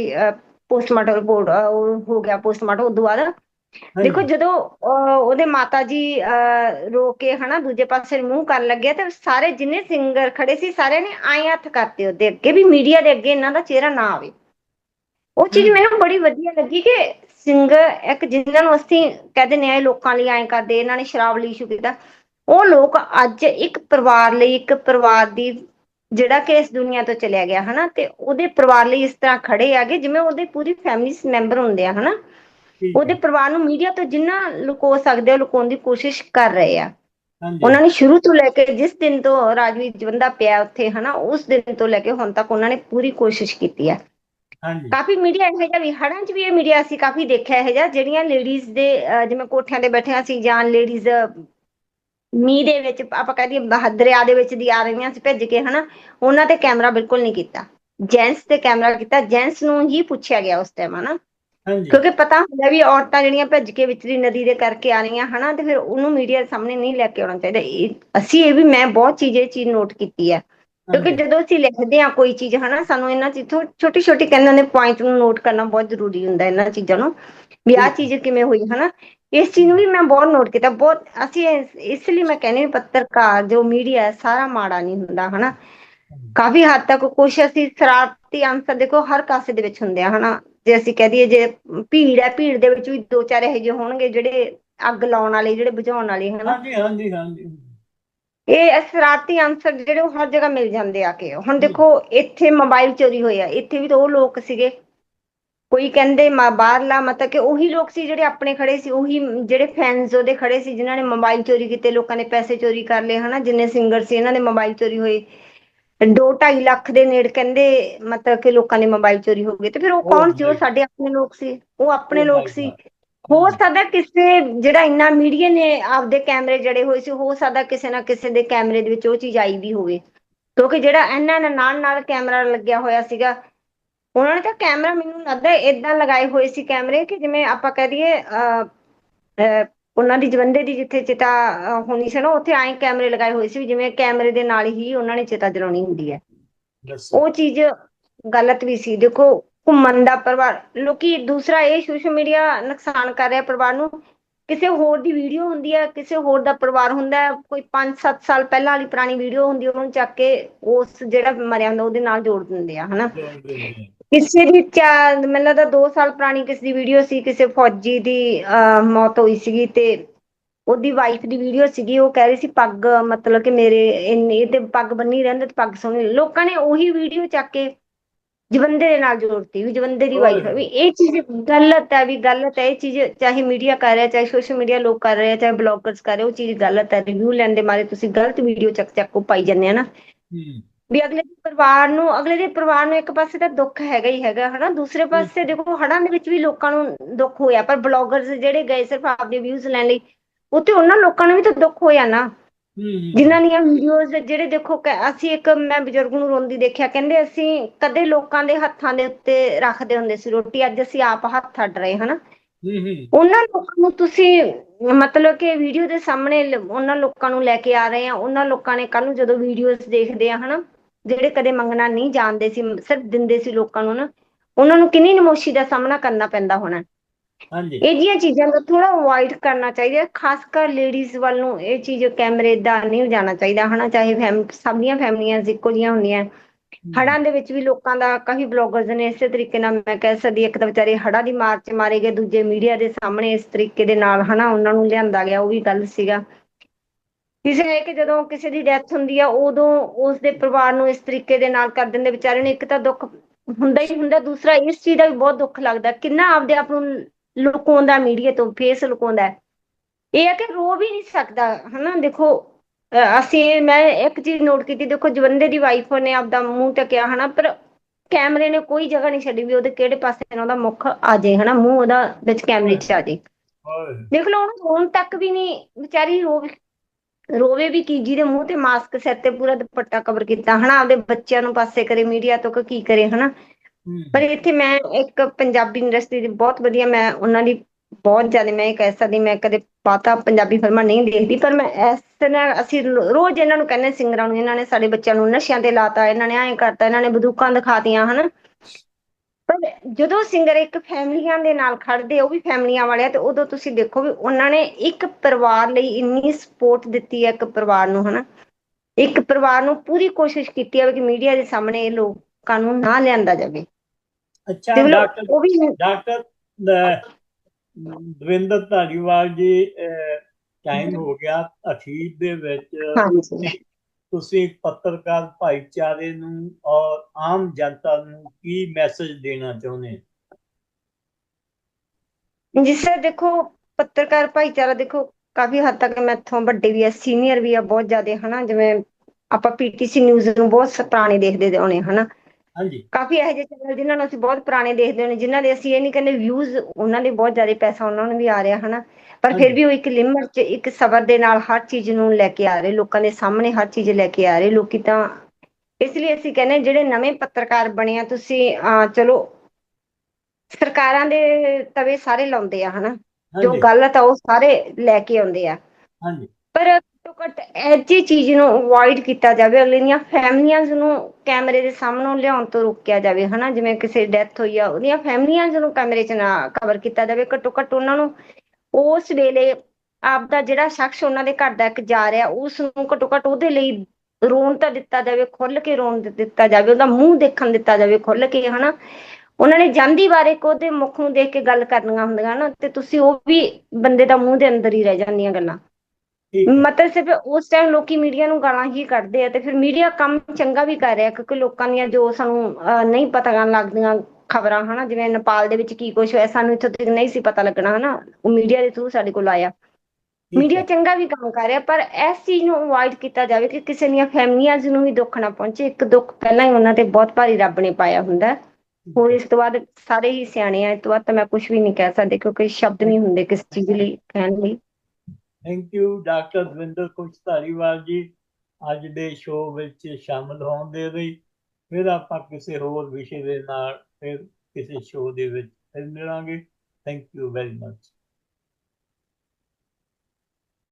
ਪੋਸਟਮਾਰਟਮ ਰਿਪੋਰਟ ਹੋ ਗਿਆ ਪੋਸਟਮਾਰਟਮ ਉਦੋਂ ਬਾਅਦ ਦੇਖੋ ਹਾਂਜੀ ਜਦੋਂ ਅਹ, ਉਹਦੇ ਮਾਤਾ ਜੀ ਅਹ, ਰੋ ਕੇ ਹਨਾ ਦੂਜੇ ਪਾਸੇ ਨੂੰ ਮੂੰਹ ਕਰਨ ਲੱਗੇ ਤੇ ਸਾਰੇ ਜਿੰਨੇ ਸਿੰਗਰ ਖੜੇ ਸੀ ਸਾਰਿਆਂ ਨੇ ਆਏ ਹੱਥ ਕਰਤੇ ਉਹਦੇ ਅੱਗੇ ਵੀ ਮੀਡੀਆ ਦੇ ਅੱਗੇ ਇਹਨਾਂ ਦਾ ਚਿਹਰਾ ਨਾ ਆਵੇ। ਉਹ ਚੀਜ਼। ਮੈਨੂੰ ਬੜੀ ਵਧੀਆ ਲੱਗੀ ਕਿ ਸਿੰਗਰ ਇੱਕ ਜਿਨ੍ਹਾਂ ਨੂੰ ਅਸੀਂ ਕਹਿੰਦੇ ਨੇ ਇਹ ਲੋਕਾਂ ਲਈ ਐਂ ਕਰਦੇ ਇਹਨਾਂ ਨੇ ਸ਼ਰਾਬ ਲਈ ਇਸ਼ੂ ਕੀਤਾ। ਉਹ ਲੋਕ ਅੱਜ ਇੱਕ ਪਰਿਵਾਰ ਲਈ ਇੱਕ ਪਰਿਵਾਰ ਦੀ ਜਿਹੜਾ ਕਿ ਇਸ ਦੁਨੀਆ ਤੋਂ ਚਲਿਆ ਗਿਆ ਹਨਾ ਤੇ ਉਹਦੇ ਪਰਿਵਾਰ ਲਈ ਇਸ ਤਰ੍ਹਾਂ ਖੜੇ ਆਗੇ ਜਿਵੇਂ ਉਹਦੇ ਪੂਰੀ ਫੈਮਿਲੀ ਮੈਂਬਰ ਹੁੰਦੇ ਆ ਹਨਾ। ਉਹਦੇ ਹੈ। ਪਰਿਵਾਰ ਨੂੰ ਮੀਡੀਆ ਤੋਂ ਜਿੰਨਾ ਲੁਕੋ ਸਕਦੇ ਆ ਲੁਕਾਉਣ ਦੀ ਕੋਸ਼ਿਸ਼ ਕਰ ਰਹੇ ਆ। ਉਹਨਾਂ ਨੇ ਸ਼ੁਰੂ ਤੋਂ ਲੈ ਕੇ ਜਿਸ ਦਿਨ ਤੋਂ ਰਾਜਵੀਰ ਜਵੰਦਾ ਪਿਆ ਉੱਥੇ ਹਨਾ ਉਸ ਦਿਨ ਤੋਂ ਲੈ ਕੇ ਹੁਣ ਤੱਕ ਉਹਨਾਂ ਨੇ ਪੂਰੀ ਕੋਸ਼ਿਸ਼ ਕੀਤੀ ਆ। ਹਾਂਜੀ। ਕਾਫੀ ਮੀਡੀਆ ਇਹੋ ਜਿਹਾ ਵੀ ਹੜਾਂ 'ਚ ਵੀ ਇਹ ਮੀਡੀਆ ਅਸੀਂ ਕਾਫੀ ਦੇਖਿਆ ਇਹੋ ਜਿਹਾ ਜਿਹੜੀਆਂ ਲੇਡੀਜ਼ ਦੇ ਜਿਵੇਂ ਕੋਠਿਆਂ ਤੇ ਬੈਠੀਆਂ ਸੀ ਜਾਂ ਲੇਡੀਜ਼ ਮੀਂਹ ਦੇ ਵਿੱਚ ਆਪਾਂ ਕਹਦੇ ਦਰਿਆ ਦੇ ਵਿੱਚ ਦੀ ਆ ਰਹੀਆਂ ਸੀ ਭਿੱਜ ਕੇ ਹਨਾ ਉਹਨਾਂ ਤੇ ਕੈਮਰਾ ਬਿਲਕੁਲ ਨਹੀਂ ਕੀਤਾ। ਜੈਂਟਸ ਤੇ ਕੈਮਰਾ ਕੀਤਾ ਜੈਂਟਸ ਨੂੰ ਹੀ ਪੁੱਛਿਆ ਗਿਆ ਉਸ ਟਾਈਮ ਹਨਾ। ਕਿਉਂਕਿ ਪਤਾ ਹੁੰਦਾ ਵੀ ਔਰਤਾਂ ਜਿਹੜੀਆਂ ਭੱਜ ਕੇ ਵਿਚਲੀ ਨਦੀ ਦੇ ਕਰਕੇ ਆ ਰਹੀਆਂ ਹਨਾ ਤੇ ਫਿਰ ਉਹਨੂੰ ਮੀਡੀਆ ਦੇ ਸਾਹਮਣੇ ਨਹੀਂ ਲੈ ਕੇ ਆਉਣਾ ਚਾਹੀਦਾ। ਅਸੀਂ ਇਹ ਵੀ ਮੈਂ ਬਹੁਤ ਚੀਜ਼ ਇਹ ਚੀਜ਼ ਨੋਟ ਕੀਤੀ ਹੈ। ਕਿਉਂਕਿ ਜਦੋਂ ਅਸੀਂ ਲਿਖਦੇ ਆ ਕੋਈ ਚੀਜ਼ ਹਨਾ ਸਾਨੂੰ ਇਹਨਾਂ ਚੀਜ਼ਾਂ ਛੋਟੀ ਛੋਟੀ ਕਹਿੰਦੇ ਨੇ ਪੁਆਇੰਟ ਨੂੰ ਨੋਟ ਕਰਨਾ ਬਹੁਤ ਜ਼ਰੂਰੀ ਹੁੰਦਾ ਇਹਨਾਂ ਚੀਜ਼ਾਂ ਨੂੰ ਵੀ ਆਹ ਚੀਜ਼ ਕਿਵੇਂ ਹੋਈ ਹਨਾ। ਇਸ ਚੀਜ਼ ਨੂੰ ਵੀ ਮੈਂ ਬਹੁਤ ਨੋਟ ਕੀਤਾ। ਬਹੁਤ ਅਸੀਂ ਇਸ- ਲਈ ਮੈਂ ਕਹਿੰਦੀ ਪੱਤਰਕਾਰ ਜੋ ਮੀਡੀਆ ਸਾਰਾ ਮਾੜਾ ਨਹੀਂ ਹੁੰਦਾ ਹਨਾ। ਕਾਫੀ ਹੱਦ ਤੱਕ ਕੁਛ ਅਸੀਂ ਸ਼ਰਾਰਤੀ ਅੰਸਰ ਦੇਖੋ ਹਰ ਕਾਸੇ ਦੇ ਵਿੱਚ ਹੁੰਦੇ ਆ ਹਨਾ। ਜੇ ਅਸੀਂ ਕਹਿ ਦਈਏ ਜੇ ਭੀੜ ਹੈ ਭੀੜ ਦੇ ਵਿੱਚ ਵੀ ਦੋ ਚਾਰ ਇਹੋ ਜਿਹੇ ਹੋਣਗੇ ਜਿਹੜੇ ਅੱਗ ਲਾਉਣ ਵਾਲੇ ਜਿਹੜੇ ਬੁਝਾਉਣ ਵਾਲੇ ਹਨਾ? ਹਾਂਜੀ ਹਾਂਜੀ ਹਾਂਜੀ। ਇਹ ਸ਼ਰਾਰਤੀ ਅਨਸਰ ਜਿਹੜੇ ਉਹ ਹਰ ਜਗ੍ਹਾ ਮਿਲ ਜਾਂਦੇ ਆ ਕੇ। ਹੁਣ ਦੇਖੋ ਇੱਥੇ ਮੋਬਾਈਲ ਚੋਰੀ ਹੋਇਆ ਇੱਥੇ ਵੀ ਤਾਂ ਉਹ ਲੋਕ ਸੀਗੇ। ਕੋਈ ਕਹਿੰਦੇ ਮਾ ਬਾਹਰਲਾ ਮਤਲਬ ਕਿ ਉਹੀ ਲੋਕ ਸੀ ਜਿਹੜੇ ਆਪਣੇ ਖੜੇ ਸੀ। ਉਹੀ ਜਿਹੜੇ ਫੈਨਸ ਉਹਦੇ ਖੜੇ ਸੀ ਜਿਨ੍ਹਾਂ ਨੇ ਮੋਬਾਈਲ ਚੋਰੀ ਕੀਤੇ ਲੋਕਾਂ ਨੇ ਪੈਸੇ ਚੋਰੀ ਕਰ ਲਏ ਹਨਾ? ਜਿੰਨੇ ਸਿੰਗਰ ਸੀ ਇਹਨਾਂ ਦੇ ਮੋਬਾਈਲ ਚੋਰੀ ਹੋਏ। 2.5 ਲੱਖ ਦੇ ਨੇੜ ਕਹਿੰਦੇ ਮਤਲਬ ਕਿ ਲੋਕਾਂ ਦੇ ਮੋਬਾਈਲ ਚੋਰੀ ਹੋ ਗਏ ਤੇ ਫਿਰ ਉਹ ਕੌਣ ਸੀ? ਉਹ ਸਾਡੇ ਆਪਣੇ ਲੋਕ ਸੀ ਉਹ ਆਪਣੇ ਲੋਕ ਸੀ. ਹੋ ਸਕਦਾ ਕਿਸੇ ਜਿਹੜਾ ਇੰਨਾ ਮੀਡੀਆ ਨੇ ਆਪਦੇ ਕੈਮਰੇ ਜੜੇ ਹੋਏ ਸੀ ਹੋ ਸਕਦਾ ਕਿਸੇ ਨਾ ਕਿਸੇ ਦੇ ਕੈਮਰੇ ਦੇ ਵਿੱਚ ਉਹ ਚੀਜ਼ ਆਈ ਵੀ ਹੋਵੇ। ਕਿਉਂਕਿ ਜਿਹੜਾ ਇਹਨਾਂ ਨੇ ਨਾਲ ਨਾਲ ਕੈਮਰਾ ਲੱਗਿਆ ਹੋਇਆ ਸੀਗਾ ਉਹਨਾਂ ਨੇ ਤਾਂ ਕੈਮਰਾ ਮੈਨੂੰ ਲੱਗਦਾ ਇਦਾਂ ਲਗਾਏ ਹੋਏ ਸੀ ਕੈਮਰੇ ਕਿ ਜਿਵੇਂ ਆਪਾਂ ਕਹਿ ਦਈਏ ਉਹਨਾਂ ਦੀ ਜਵੰਦੇ ਦੀ ਜਿੱਥੇ ਚਿਤਾ ਹੋਣੀ ਸੀ ਨਾ ਉੱਥੇ ਐਂ ਕੈਮਰੇ ਲਗਾਏ ਹੋਏ ਸੀ ਜਿਵੇਂ ਕੈਮਰੇ ਦੇ ਨਾਲ ਹੀ ਉਹਨਾਂ ਨੇ ਚਿਤਾ ਜਲਾਉਣੀ ਹੁੰਦੀ ਹੈ। ਉਹ ਚੀਜ਼ ਗਲਤ ਵੀ ਸੀ। ਦੇਖੋ ਘੁੰਮਣ ਦਾ ਪਰਿਵਾਰ ਲੋਕੀ ਦੂਸਰਾ ਇਹ ਸੋਸ਼ਲ ਮੀਡੀਆ ਨੁਕਸਾਨ ਕਰ ਰਿਹਾ ਪਰਿਵਾਰ ਨੂੰ। ਕਿਸੇ ਹੋਰ ਦੀ ਵੀਡੀਓ ਹੁੰਦੀ ਹੈ ਕਿਸੇ ਹੋਰ ਦਾ ਪਰਿਵਾਰ ਹੁੰਦਾ ਹੈ। ਕੋਈ 5-7 ਸਾਲ ਪਹਿਲਾਂ ਵਾਲੀ ਪੁਰਾਣੀ ਵੀਡੀਓ ਹੁੰਦੀ ਉਹਨੂੰ ਚੱਕ ਕੇ ਉਸ ਜਿਹੜਾ ਮਰਿਆ ਹੁੰਦਾ ਉਹਦੇ ਨਾਲ ਜੋੜ ਦਿੰਦੇ ਆ ਹਨਾ। ਕਿਸੇ ਦੀ ਚਾ- ਮੈਨੂੰ ਲੱਗਦਾ 2 ਸਾਲ ਪੁਰਾਣੀ ਕਿਸੇ ਦੀ ਵੀਡੀਓ ਸੀ ਕਿਸੇ ਫੌਜੀ ਦੀ ਅਹ, ਮੌਤ ਹੋਈ ਸੀਗੀ ਤੇ ਉਹਦੀ ਵਾਈਫ ਦੀ ਵੀਡੀਓ ਸੀਗੀ ਉਹ ਕਹਿ ਰਹੀ ਸੀ ਪੱਗ ਮਤਲਬ ਕਿ ਮੇਰੇ ਇੰਨੇ ਤੇ ਪੱਗ ਬੰਨੀ ਰਹਿੰਦੇ ਤੇ ਪੱਗ ਸੋਹਣੀ ਲੋਕਾਂ ਨੇ ਉਹੀ ਵੀਡੀਓ ਚੱਕ ਕੇ ਜਵੰਦੇ ਦੇ ਨਾਲ ਜੋੜਤੀ ਵੀ ਜਵੰਦੇ ਦੀ ਵਾਈਫ ਵੀ ਇਹ ਚੀਜ਼ ਗਲਤ ਹੈ ਵੀ ਗਲਤ ਹੈ ਇਹ ਚੀਜ਼ ਚਾਹੇ ਮੀਡੀਆ ਕਰ ਰਿਹਾ ਚਾਹੇ ਸੋਸ਼ਲ ਮੀਡੀਆ ਲੋਕ ਕਰ ਰਹੇ ਆ ਚਾਹੇ ਬਲੌਗਰਸ ਕਰ ਰਹੇ ਉਹ ਚੀਜ਼ ਗਲਤ ਹੈ। ਰਿਵਿਊ ਲੈਣ ਦੇ ਮਾਰੇ ਤੁਸੀਂ ਗਲਤ ਵੀਡੀਓ ਚੱਕ ਚੱਕ ਕੋ ਪਾਈ ਜਾਂਦੇ ਆ ਨਾ। ਹੂੰ। ਵੀ ਅਗਲੇ ਦੇ ਪਰਿਵਾਰ ਨੂੰ ਅਗਲੇ ਦੇ ਪਰਿਵਾਰ ਨੂੰ ਇੱਕ ਪਾਸੇ ਤਾਂ ਦੁੱਖ ਹੈਗਾ ਹੀ ਹੈਗਾ ਹਨਾ? ਦੂਸਰੇ ਪਾਸੇ ਦੇਖੋ ਹੜ੍ਹਾਂ ਦੇ ਵਿੱਚ ਵੀ ਲੋਕਾਂ ਨੂੰ ਦੁੱਖ ਹੋਇਆ ਪਰ ਬਲੌਗਰਸ ਜਿਹੜੇ ਗਏ ਸਿਰਫ ਆਪਦੇ ਵਿਊਜ਼ ਲੈਣ ਲਈ ਉੱਥੇ ਉਹਨਾਂ ਲੋਕਾਂ ਨੂੰ ਵੀ ਤਾਂ ਦੁੱਖ ਹੋਇਆ ਨਾ। ਜਿਨ੍ਹਾਂ ਦੀਆਂ ਵੀਡੀਓਜ਼ ਜਿਹੜੇ ਦੇਖੋ ਅਸੀਂ ਇੱਕ ਮੈਂ ਬਜ਼ੁਰਗ ਨੂੰ ਰੋਂਦੀ ਦੇਖਿਆ ਕਹਿੰਦੇ ਅਸੀਂ ਕਦੇ ਲੋਕਾਂ ਦੇ ਹੱਥਾਂ ਦੇ ਉੱਤੇ ਰੱਖਦੇ ਹੁੰਦੇ ਸੀ ਰੋਟੀ ਅੱਜ ਅਸੀਂ ਆਪ ਹੱਥ ਅੱਡ ਰਹੇ ਹਨਾ? ਉਹਨਾਂ ਲੋਕਾਂ ਨੂੰ ਤੁਸੀਂ ਮਤਲਬ ਕਿ ਵੀਡੀਓ ਦੇ ਸਾਹਮਣੇ ਉਹਨਾਂ ਲੋਕਾਂ ਨੂੰ ਲੈ ਕੇ ਆ ਰਹੇ ਆ ਉਹਨਾਂ ਲੋਕਾਂ ਨੇ ਕੱਲ ਨੂੰ ਜਦੋਂ ਵੀਡੀਓਜ਼ ਦੇਖਦੇ ਆ ਹਨਾ? ਜਿਹੜੇ ਕਦੇ ਮੰਗਣਾ ਨਹੀਂ ਜਾਣਦੇ ਸੀ ਸਿਰਫ ਦਿੰਦੇ ਸੀ ਲੋਕਾਂ ਨੂੰ ਨਾ ਉਹਨਾਂ ਨੂੰ ਕਿੰਨੀ ਨਮੋਸ਼ੀ ਦਾ ਸਾਹਮਣਾ ਕਰਨਾ ਪੈਂਦਾ ਹੋਣਾ। ਹਾਂਜੀ। ਇਹ ਜੀਆਂ ਚੀਜ਼ਾਂ ਦਾ ਥੋੜਾ ਅਵੋਇਡ ਕਰਨਾ ਚਾਹੀਦਾ ਖਾਸ ਕਰ ਲੇਡੀਜ਼ ਵੱਲ ਨੂੰ ਇਹ ਚੀਜ਼ ਕੈਮਰੇ ਦਾ ਨਹੀਂ ਜਾਣਾ ਚਾਹੀਦਾ ਹਨਾ ਚਾਹੇ ਸਭ ਦੀਆਂ ਫੈਮਲੀਆਂ ਇੱਕੋ ਜਿਹੀਆਂ ਹੁੰਦੀਆਂ। ਹੜਾਂ ਦੇ ਵਿੱਚ ਵੀ ਲੋਕਾਂ ਦਾ ਕਾਫੀ ਬਲੌਗਰਸ ਨੇ ਇਸੇ ਤਰੀਕੇ ਨਾਲ ਮੈਂ ਕਹਿ ਸਕਦੀ ਇੱਕ ਤਾਂ ਵਿਚਾਰੇ ਹੜਾਂ ਦੀ ਮਾਰ ਚ ਮਾਰੇ ਗਏ ਦੂਜੇ ਮੀਡੀਆ ਦੇ ਸਾਹਮਣੇ ਇਸ ਤਰੀਕੇ ਦੇ ਨਾਲ ਹਨਾ ਉਹਨਾਂ ਨੂੰ ਲਿਆਂਦਾ ਗਿਆ ਉਹ ਵੀ ਗੱਲ ਸੀਗਾ। ਕਿਸੇ ਹੈ ਕਿ ਜਦੋਂ ਕਿਸੇ ਦੀ ਡੈਥ ਹੁੰਦੀ ਆ ਉਦੋਂ ਉਸ ਦੇ ਪਰਿਵਾਰ ਨੂੰ ਇਸ ਤਰੀਕੇ ਦੇ ਨਾਲ ਕਰ ਦਿੰਦੇ ਵਿਚਾਰੇ ਨੂੰ ਇੱਕ ਤਾਂ ਦੁੱਖ ਹੁੰਦਾ ਹੀ ਹੁੰਦਾ ਦੂਸਰਾ ਇਸ ਚੀਜ਼ ਦਾ ਵੀ ਬਹੁਤ ਦੁੱਖ ਲੱਗਦਾ ਕਿੰਨਾ ਆਪਦੇ ਆਪ ਨੂੰ ਲੁਕਾਉਂਦਾ ਮੀਡੀਆ ਤੋਂ ਫੇਸ ਲੁਕਾਉਂਦਾ। ਇਹ ਹੈ ਕਿ ਰੋ ਵੀ ਨਹੀਂ ਸਕਦਾ ਹਨਾ? ਦੇਖੋ ਅਸੀਂ ਮੈਂ ਇੱਕ ਚੀਜ਼ ਨੋਟ ਕੀਤੀ ਦੇਖੋ ਜਵੰਦੇ ਦੀ ਵਾਈਫ ਨੇ ਆਪਦਾ ਮੂੰਹ ਟਕਿਆ ਹਨਾ? ਪਰ ਕੈਮਰੇ ਨੇ ਕੋਈ ਜਗ੍ਹਾ ਨਹੀਂ ਛੱਡੀ ਵੀ ਉਹਦੇ ਕਿਹੜੇ ਪਾਸੇ ਨਾਲ ਉਹਦਾ ਮੁੱਖ ਆ ਜਾਏ ਹਨਾ? ਮੂੰਹ ਉਹਦਾ ਵਿੱਚ ਕੈਮਰੇ 'ਚ ਆ ਜਾਏ ਦੇਖ ਲਓ ਉਹਨੂੰ ਰੋਣ ਤੱਕ ਵੀ ਨਹੀਂ ਵਿਚਾਰੀ ਰੋਵੇ ਰੋਵੇ ਵੀ ਕੀ ਜਿਹਦੇ ਮੂੰਹ ਤੇ ਮਾਸਕ ਸਿਰ ਤੇ ਪੂਰਾ ਦੁਪੱਟਾ ਕਵਰ ਕੀਤਾ ਹਨਾ? ਆਪਦੇ ਬੱਚਿਆਂ ਨੂੰ ਪਾਸੇ ਕਰੇ ਮੀਡੀਆ ਤੋਂ ਕਿ ਕਰੇ ਹਨਾ? ਪਰ ਇੱਥੇ ਮੈਂ ਇੱਕ ਪੰਜਾਬੀ ਇੰਡਸਟਰੀ ਦੀ ਬਹੁਤ ਵਧੀਆ ਮੈਂ ਉਹਨਾਂ ਦੀ ਬਹੁਤ ਜ਼ਿਆਦਾ ਮੈਂ ਇਹ ਕਹਿ ਸਕਦੀ ਮੈਂ ਕਦੇ ਪਾਤਾ ਪੰਜਾਬੀ ਫਿਲਮਾਂ ਨਹੀਂ ਦੇਖਦੀ ਪਰ ਮੈਂ ਇਸ ਤਰ੍ਹਾਂ ਅਸੀਂ ਰੋਜ਼ ਇਹਨਾਂ ਨੂੰ ਕਹਿੰਦੇ ਸਿੰਗਰਾਂ ਨੂੰ ਇਹਨਾਂ ਨੇ ਸਾਡੇ ਬੱਚਿਆਂ ਨੂੰ ਨਸ਼ਿਆਂ ਤੇ ਲਾਤਾ ਇਹਨਾਂ ਨੇ ਐਂ ਕਰਤਾ ਇਹਨਾਂ ਨੇ ਬੰਦੂਕਾਂ ਦਿਖਾਤੀਆਂ ਹਨਾ? ਪਰ ਜਦੋਂ ਸਿੰਗਰ ਇੱਕ ਫੈਮਲੀਆਂ ਦੇ ਨਾਲ ਖੜਦੇ ਉਹ ਵੀ ਫੈਮਲੀਆਂ ਵਾਲੇ ਆ ਤੇ ਉਦੋਂ ਤੁਸੀਂ ਦੇਖੋ ਵੀ ਉਹਨਾਂ ਨੇ ਇੱਕ ਪਰਿਵਾਰ ਲਈ ਇੰਨੀ ਸਪੋਰਟ ਦਿੱਤੀ ਹੈ ਇੱਕ ਪਰਿਵਾਰ ਨੂੰ ਹਨਾ? ਇੱਕ ਪਰਿਵਾਰ ਨੂੰ ਪੂਰੀ ਕੋਸ਼ਿਸ਼ ਕੀਤੀ ਹੈ ਕਿ ਮੀਡੀਆ ਦੇ ਸਾਹਮਣੇ ਇਹ ਲੋਕਾਂ ਨੂੰ ਨਾ ਲਿਆਂਦਾ ਜਾਵੇ। ਅੱਛਾ ਡਾਕਟਰ ਉਹ ਵੀ ਡਾਕਟਰ ਦਵਿੰਦਰ ਧਾਲੀਵਾਲ ਜੀ ਟਾਈਮ ਹੋ ਗਿਆ ਅਖੀਰ ਦੇ ਵਿੱਚ। ਹਾਂਜੀ। ਤੁਸੀਂ ਪੱਤਰਕਾਰ ਭਾਈਚਾਰੇ ਨੂੰ ਔਰ ਆਮ ਜਨਤਾ ਨੂੰ ਕੀ ਮੈਸੇਜ ਦੇਣਾ ਚਾਹੁੰਦੇ ਜਿਸ ਤਰ੍ਹਾਂ ਦੇਖੋ ਪੱਤਰਕਾਰ ਭਾਈਚਾਰਾ ਦੇਖੋ ਕਾਫੀ ਹੱਦ ਤੱਕ ਮੈਥੋਂ ਵੱਡੇ ਵੀ ਆ ਸੀਨੀਅਰ ਵੀ ਆ ਬਹੁਤ ਜ਼ਿਆਦਾ ਹਨਾ ਜਿਵੇਂ ਆਪਾਂ ਪੀਟੀਸੀ ਨਿਊਜ਼ ਨੂੰ ਬਹੁਤ ਪੁਰਾਣੇ ਦੇਖਦੇ ਆਉਣੇ ਹਨਾ। ਹਾਂਜੀ। ਕਾਫੀ ਇਹੋ ਜਿਹੇ ਚੈਨਲ ਜਿਨ੍ਹਾਂ ਨੂੰ ਅਸੀਂ ਬਹੁਤ ਪੁਰਾਣੇ ਦੇਖਦੇ ਹੋਣੇ ਜਿਨ੍ਹਾਂ ਦੇ ਅਸੀਂ ਇਹ ਨਹੀਂ ਕਹਿੰਦੇ ਵਿਊਜ਼ ਉਹਨਾਂ ਦੇ ਬਹੁਤ ਜ਼ਿਆਦਾ ਪੈਸਾ ਉਹਨਾਂ ਨੂੰ ਵੀ ਆ ਰਿਹਾ ਹਨਾ। ਪਰ ਫਿਰ। ਵੀ ਉਹ ਇੱਕ ਲਿਮਟ 'ਚ ਇੱਕ ਸਬਰ ਦੇ ਨਾਲ ਹਰ ਚੀਜ਼ ਨੂੰ ਲੈ ਕੇ ਆ ਰਹੇ ਲੋਕਾਂ ਦੇ ਸਾਹਮਣੇ ਹਰ ਚੀਜ਼ ਲੈ ਕੇ ਆ ਰਹੇ ਲੋਕੀ ਤਾਂ ਇਸ ਲਈ ਅਸੀਂ ਕਹਿੰਦੇ ਜਿਹੜੇ ਨਵੇਂ ਪੱਤਰਕਾਰ ਬਣੇ ਆ ਤੁਸੀਂ ਚਲੋ ਸਰਕਾਰਾਂ ਦੇ ਤਵੇ ਸਾਰੇ ਲਾਉਂਦੇ ਆ ਹਨਾ? ਜੋ ਗਲਤ ਆ ਉਹ ਸਾਰੇ ਲੈ ਕੇ ਆਉਂਦੇ ਆ। ਹਾਂਜੀ। ਪਰ ਘੱਟੋ ਘੱਟ ਐਜੀ ਚੀਜ਼ ਨੂੰ ਅਵੋਇਡ ਕੀਤਾ ਜਾਵੇ ਅਗਲੇ ਦੀਆਂ ਫੈਮਲੀਆਂ ਨੂੰ ਕੈਮਰੇ ਦੇ ਸਾਹਮਣੇ ਲਿਆਉਣ ਤੋਂ ਰੋਕਿਆ ਜਾਵੇ ਹਨਾ? ਜਿਵੇਂ ਕਿਸੇ ਡੈਥ ਹੋਈ ਆ ਉਹਦੀਆਂ ਫੈਮਲੀਆਂ ਨੂੰ ਕੈਮਰੇ 'ਚ ਨਾ ਕਵਰ ਕੀਤਾ ਜਾਵੇ ਘੱਟੋ ਘੱਟ ਉਹਨਾਂ ਨੂੰ ਉਸ ਵੇਲੇ ਆਪਦਾ ਜਿਹੜਾ ਸ਼ਖਸ ਉਹਨਾਂ ਦੇ ਘਰ ਦਾ ਇੱਕ ਜਾ ਰਿਹਾ ਉਸ ਨੂੰ ਘੱਟੋ ਘੱਟ ਉਹਦੇ ਲਈ ਰੋਣ ਤਾਂ ਦਿੱਤਾ ਜਾਵੇ ਖੁੱਲ ਕੇ ਰੋਣ ਦ- ਦਿੱਤਾ ਜਾਵੇ ਉਹਦਾ ਮੂੰਹ ਦੇਖਣ ਦਿੱਤਾ ਜਾਵੇ ਖੁੱਲ ਕੇ ਹਨਾ। ਉਹਨਾਂ ਨੇ ਜਾਂਦੀ ਵਾਰ ਇੱਕ ਉਹਦੇ ਮੁਖ ਨੂੰ ਦੇਖ ਕੇ ਗੱਲ ਕਰਨੀਆਂ ਹੁੰਦੀਆਂ ਨਾ ਤੇ ਤੁਸੀਂ ਉਹ ਵੀ ਬੰਦੇ ਦਾ ਮੂੰਹ ਦੇ ਅੰਦਰ ਹੀ ਰਹਿ ਜਾਂਦੀਆਂ ਗੱਲਾਂ। ਮਤਲਬ ਸਿਰਫ ਉਸ ਟਾਈਮ ਲੋਕੀ ਮੀਡੀਆ ਨੂੰ ਗਾਲਾਂ ਹੀ ਕੱਢਦੇ ਆ ਤੇ ਫਿਰ ਮੀਡੀਆ ਕੰਮ ਚੰਗਾ ਵੀ ਕਰ ਰਿਹਾ ਕਿਉਂਕਿ ਲੋਕਾਂ ਦੀਆਂ ਜੋ ਸਾਨੂੰ ਨਹੀਂ ਪਤਾ ਲੱਗਦੀਆਂ ਖਬਰਾਂ ਹਨਾ? ਜਿਵੇਂ ਨੇਪਾਲ ਦੇ ਵਿੱਚ ਕੀ ਕੁਝ ਹੋਇਆ ਸਾਨੂੰ ਇੱਥੋਂ ਤੱਕ ਨਹੀਂ ਸੀ ਪਤਾ ਲੱਗਣਾ ਹਨਾ? ਉਹ ਮੀਡੀਆ ਦੇ ਥਰੂ ਸਾਡੇ ਕੋਲ ਆਇਆ। ਮੀਡੀਆ ਚੰਗਾ ਵੀ ਕੰਮ ਕਰ ਰਿਹਾ ਪਰ ਇਸ ਚੀਜ਼ ਨੂੰ ਅਵੋਇਡ ਕੀਤਾ ਜਾਵੇ ਕਿ ਕਿਸੇ ਦੀਆਂ ਫੈਮਲੀਆਂ ਨੂੰ ਵੀ ਦੁੱਖ ਨਾ ਪਹੁੰਚੇ। ਇੱਕ ਦੁੱਖ ਪਹਿਲਾਂ ਹੀ ਉਹਨਾਂ ਤੇ ਬਹੁਤ ਭਾਰੀ ਰੱਬ ਨੇ ਪਾਇਆ ਹੁੰਦਾ। ਹੋਰ ਇਸ ਤੋਂ ਬਾਅਦ ਸਾਰੇ ਹੀ ਸਿਆਣੇ ਆ ਇਸ ਤੋਂ ਬਾਅਦ ਤਾਂ ਮੈਂ ਕੁਝ ਵੀ ਨਹੀਂ ਕਹਿ ਸਕਦੀ ਕਿਉਂਕਿ ਸ਼ਬਦ ਨਹੀਂ ਹੁੰਦੇ ਕਿਸੇ ਚੀਜ਼ ਲਈ ਕਹਿਣ ਲਈ। ਥੈਂਕ ਯੂ ਡਾਕਟਰ ਦਵਿੰਦਰ ਕੁਝ ਧਾਰੀਵਾਲ ਜੀ। ਅੱਜ ਦੇ ਸ਼ੋਅ ਵਿੱਚ ਸ਼ਾਮਲ ਹੋਣ ਦੇ ਲਈ। ਫਿਰ ਆਪਾਂ ਕਿਸੇ ਹੋਰ ਵਿਸ਼ੇ ਦੇ ਨਾਲ ਕਿਸੇ ਸ਼ੋਅ ਦੇ ਵਿੱਚ ਫਿਰ ਮਿਲਾਂਗੇ ਥੈਂਕ ਯੂ ਵੈਰੀ ਮਚ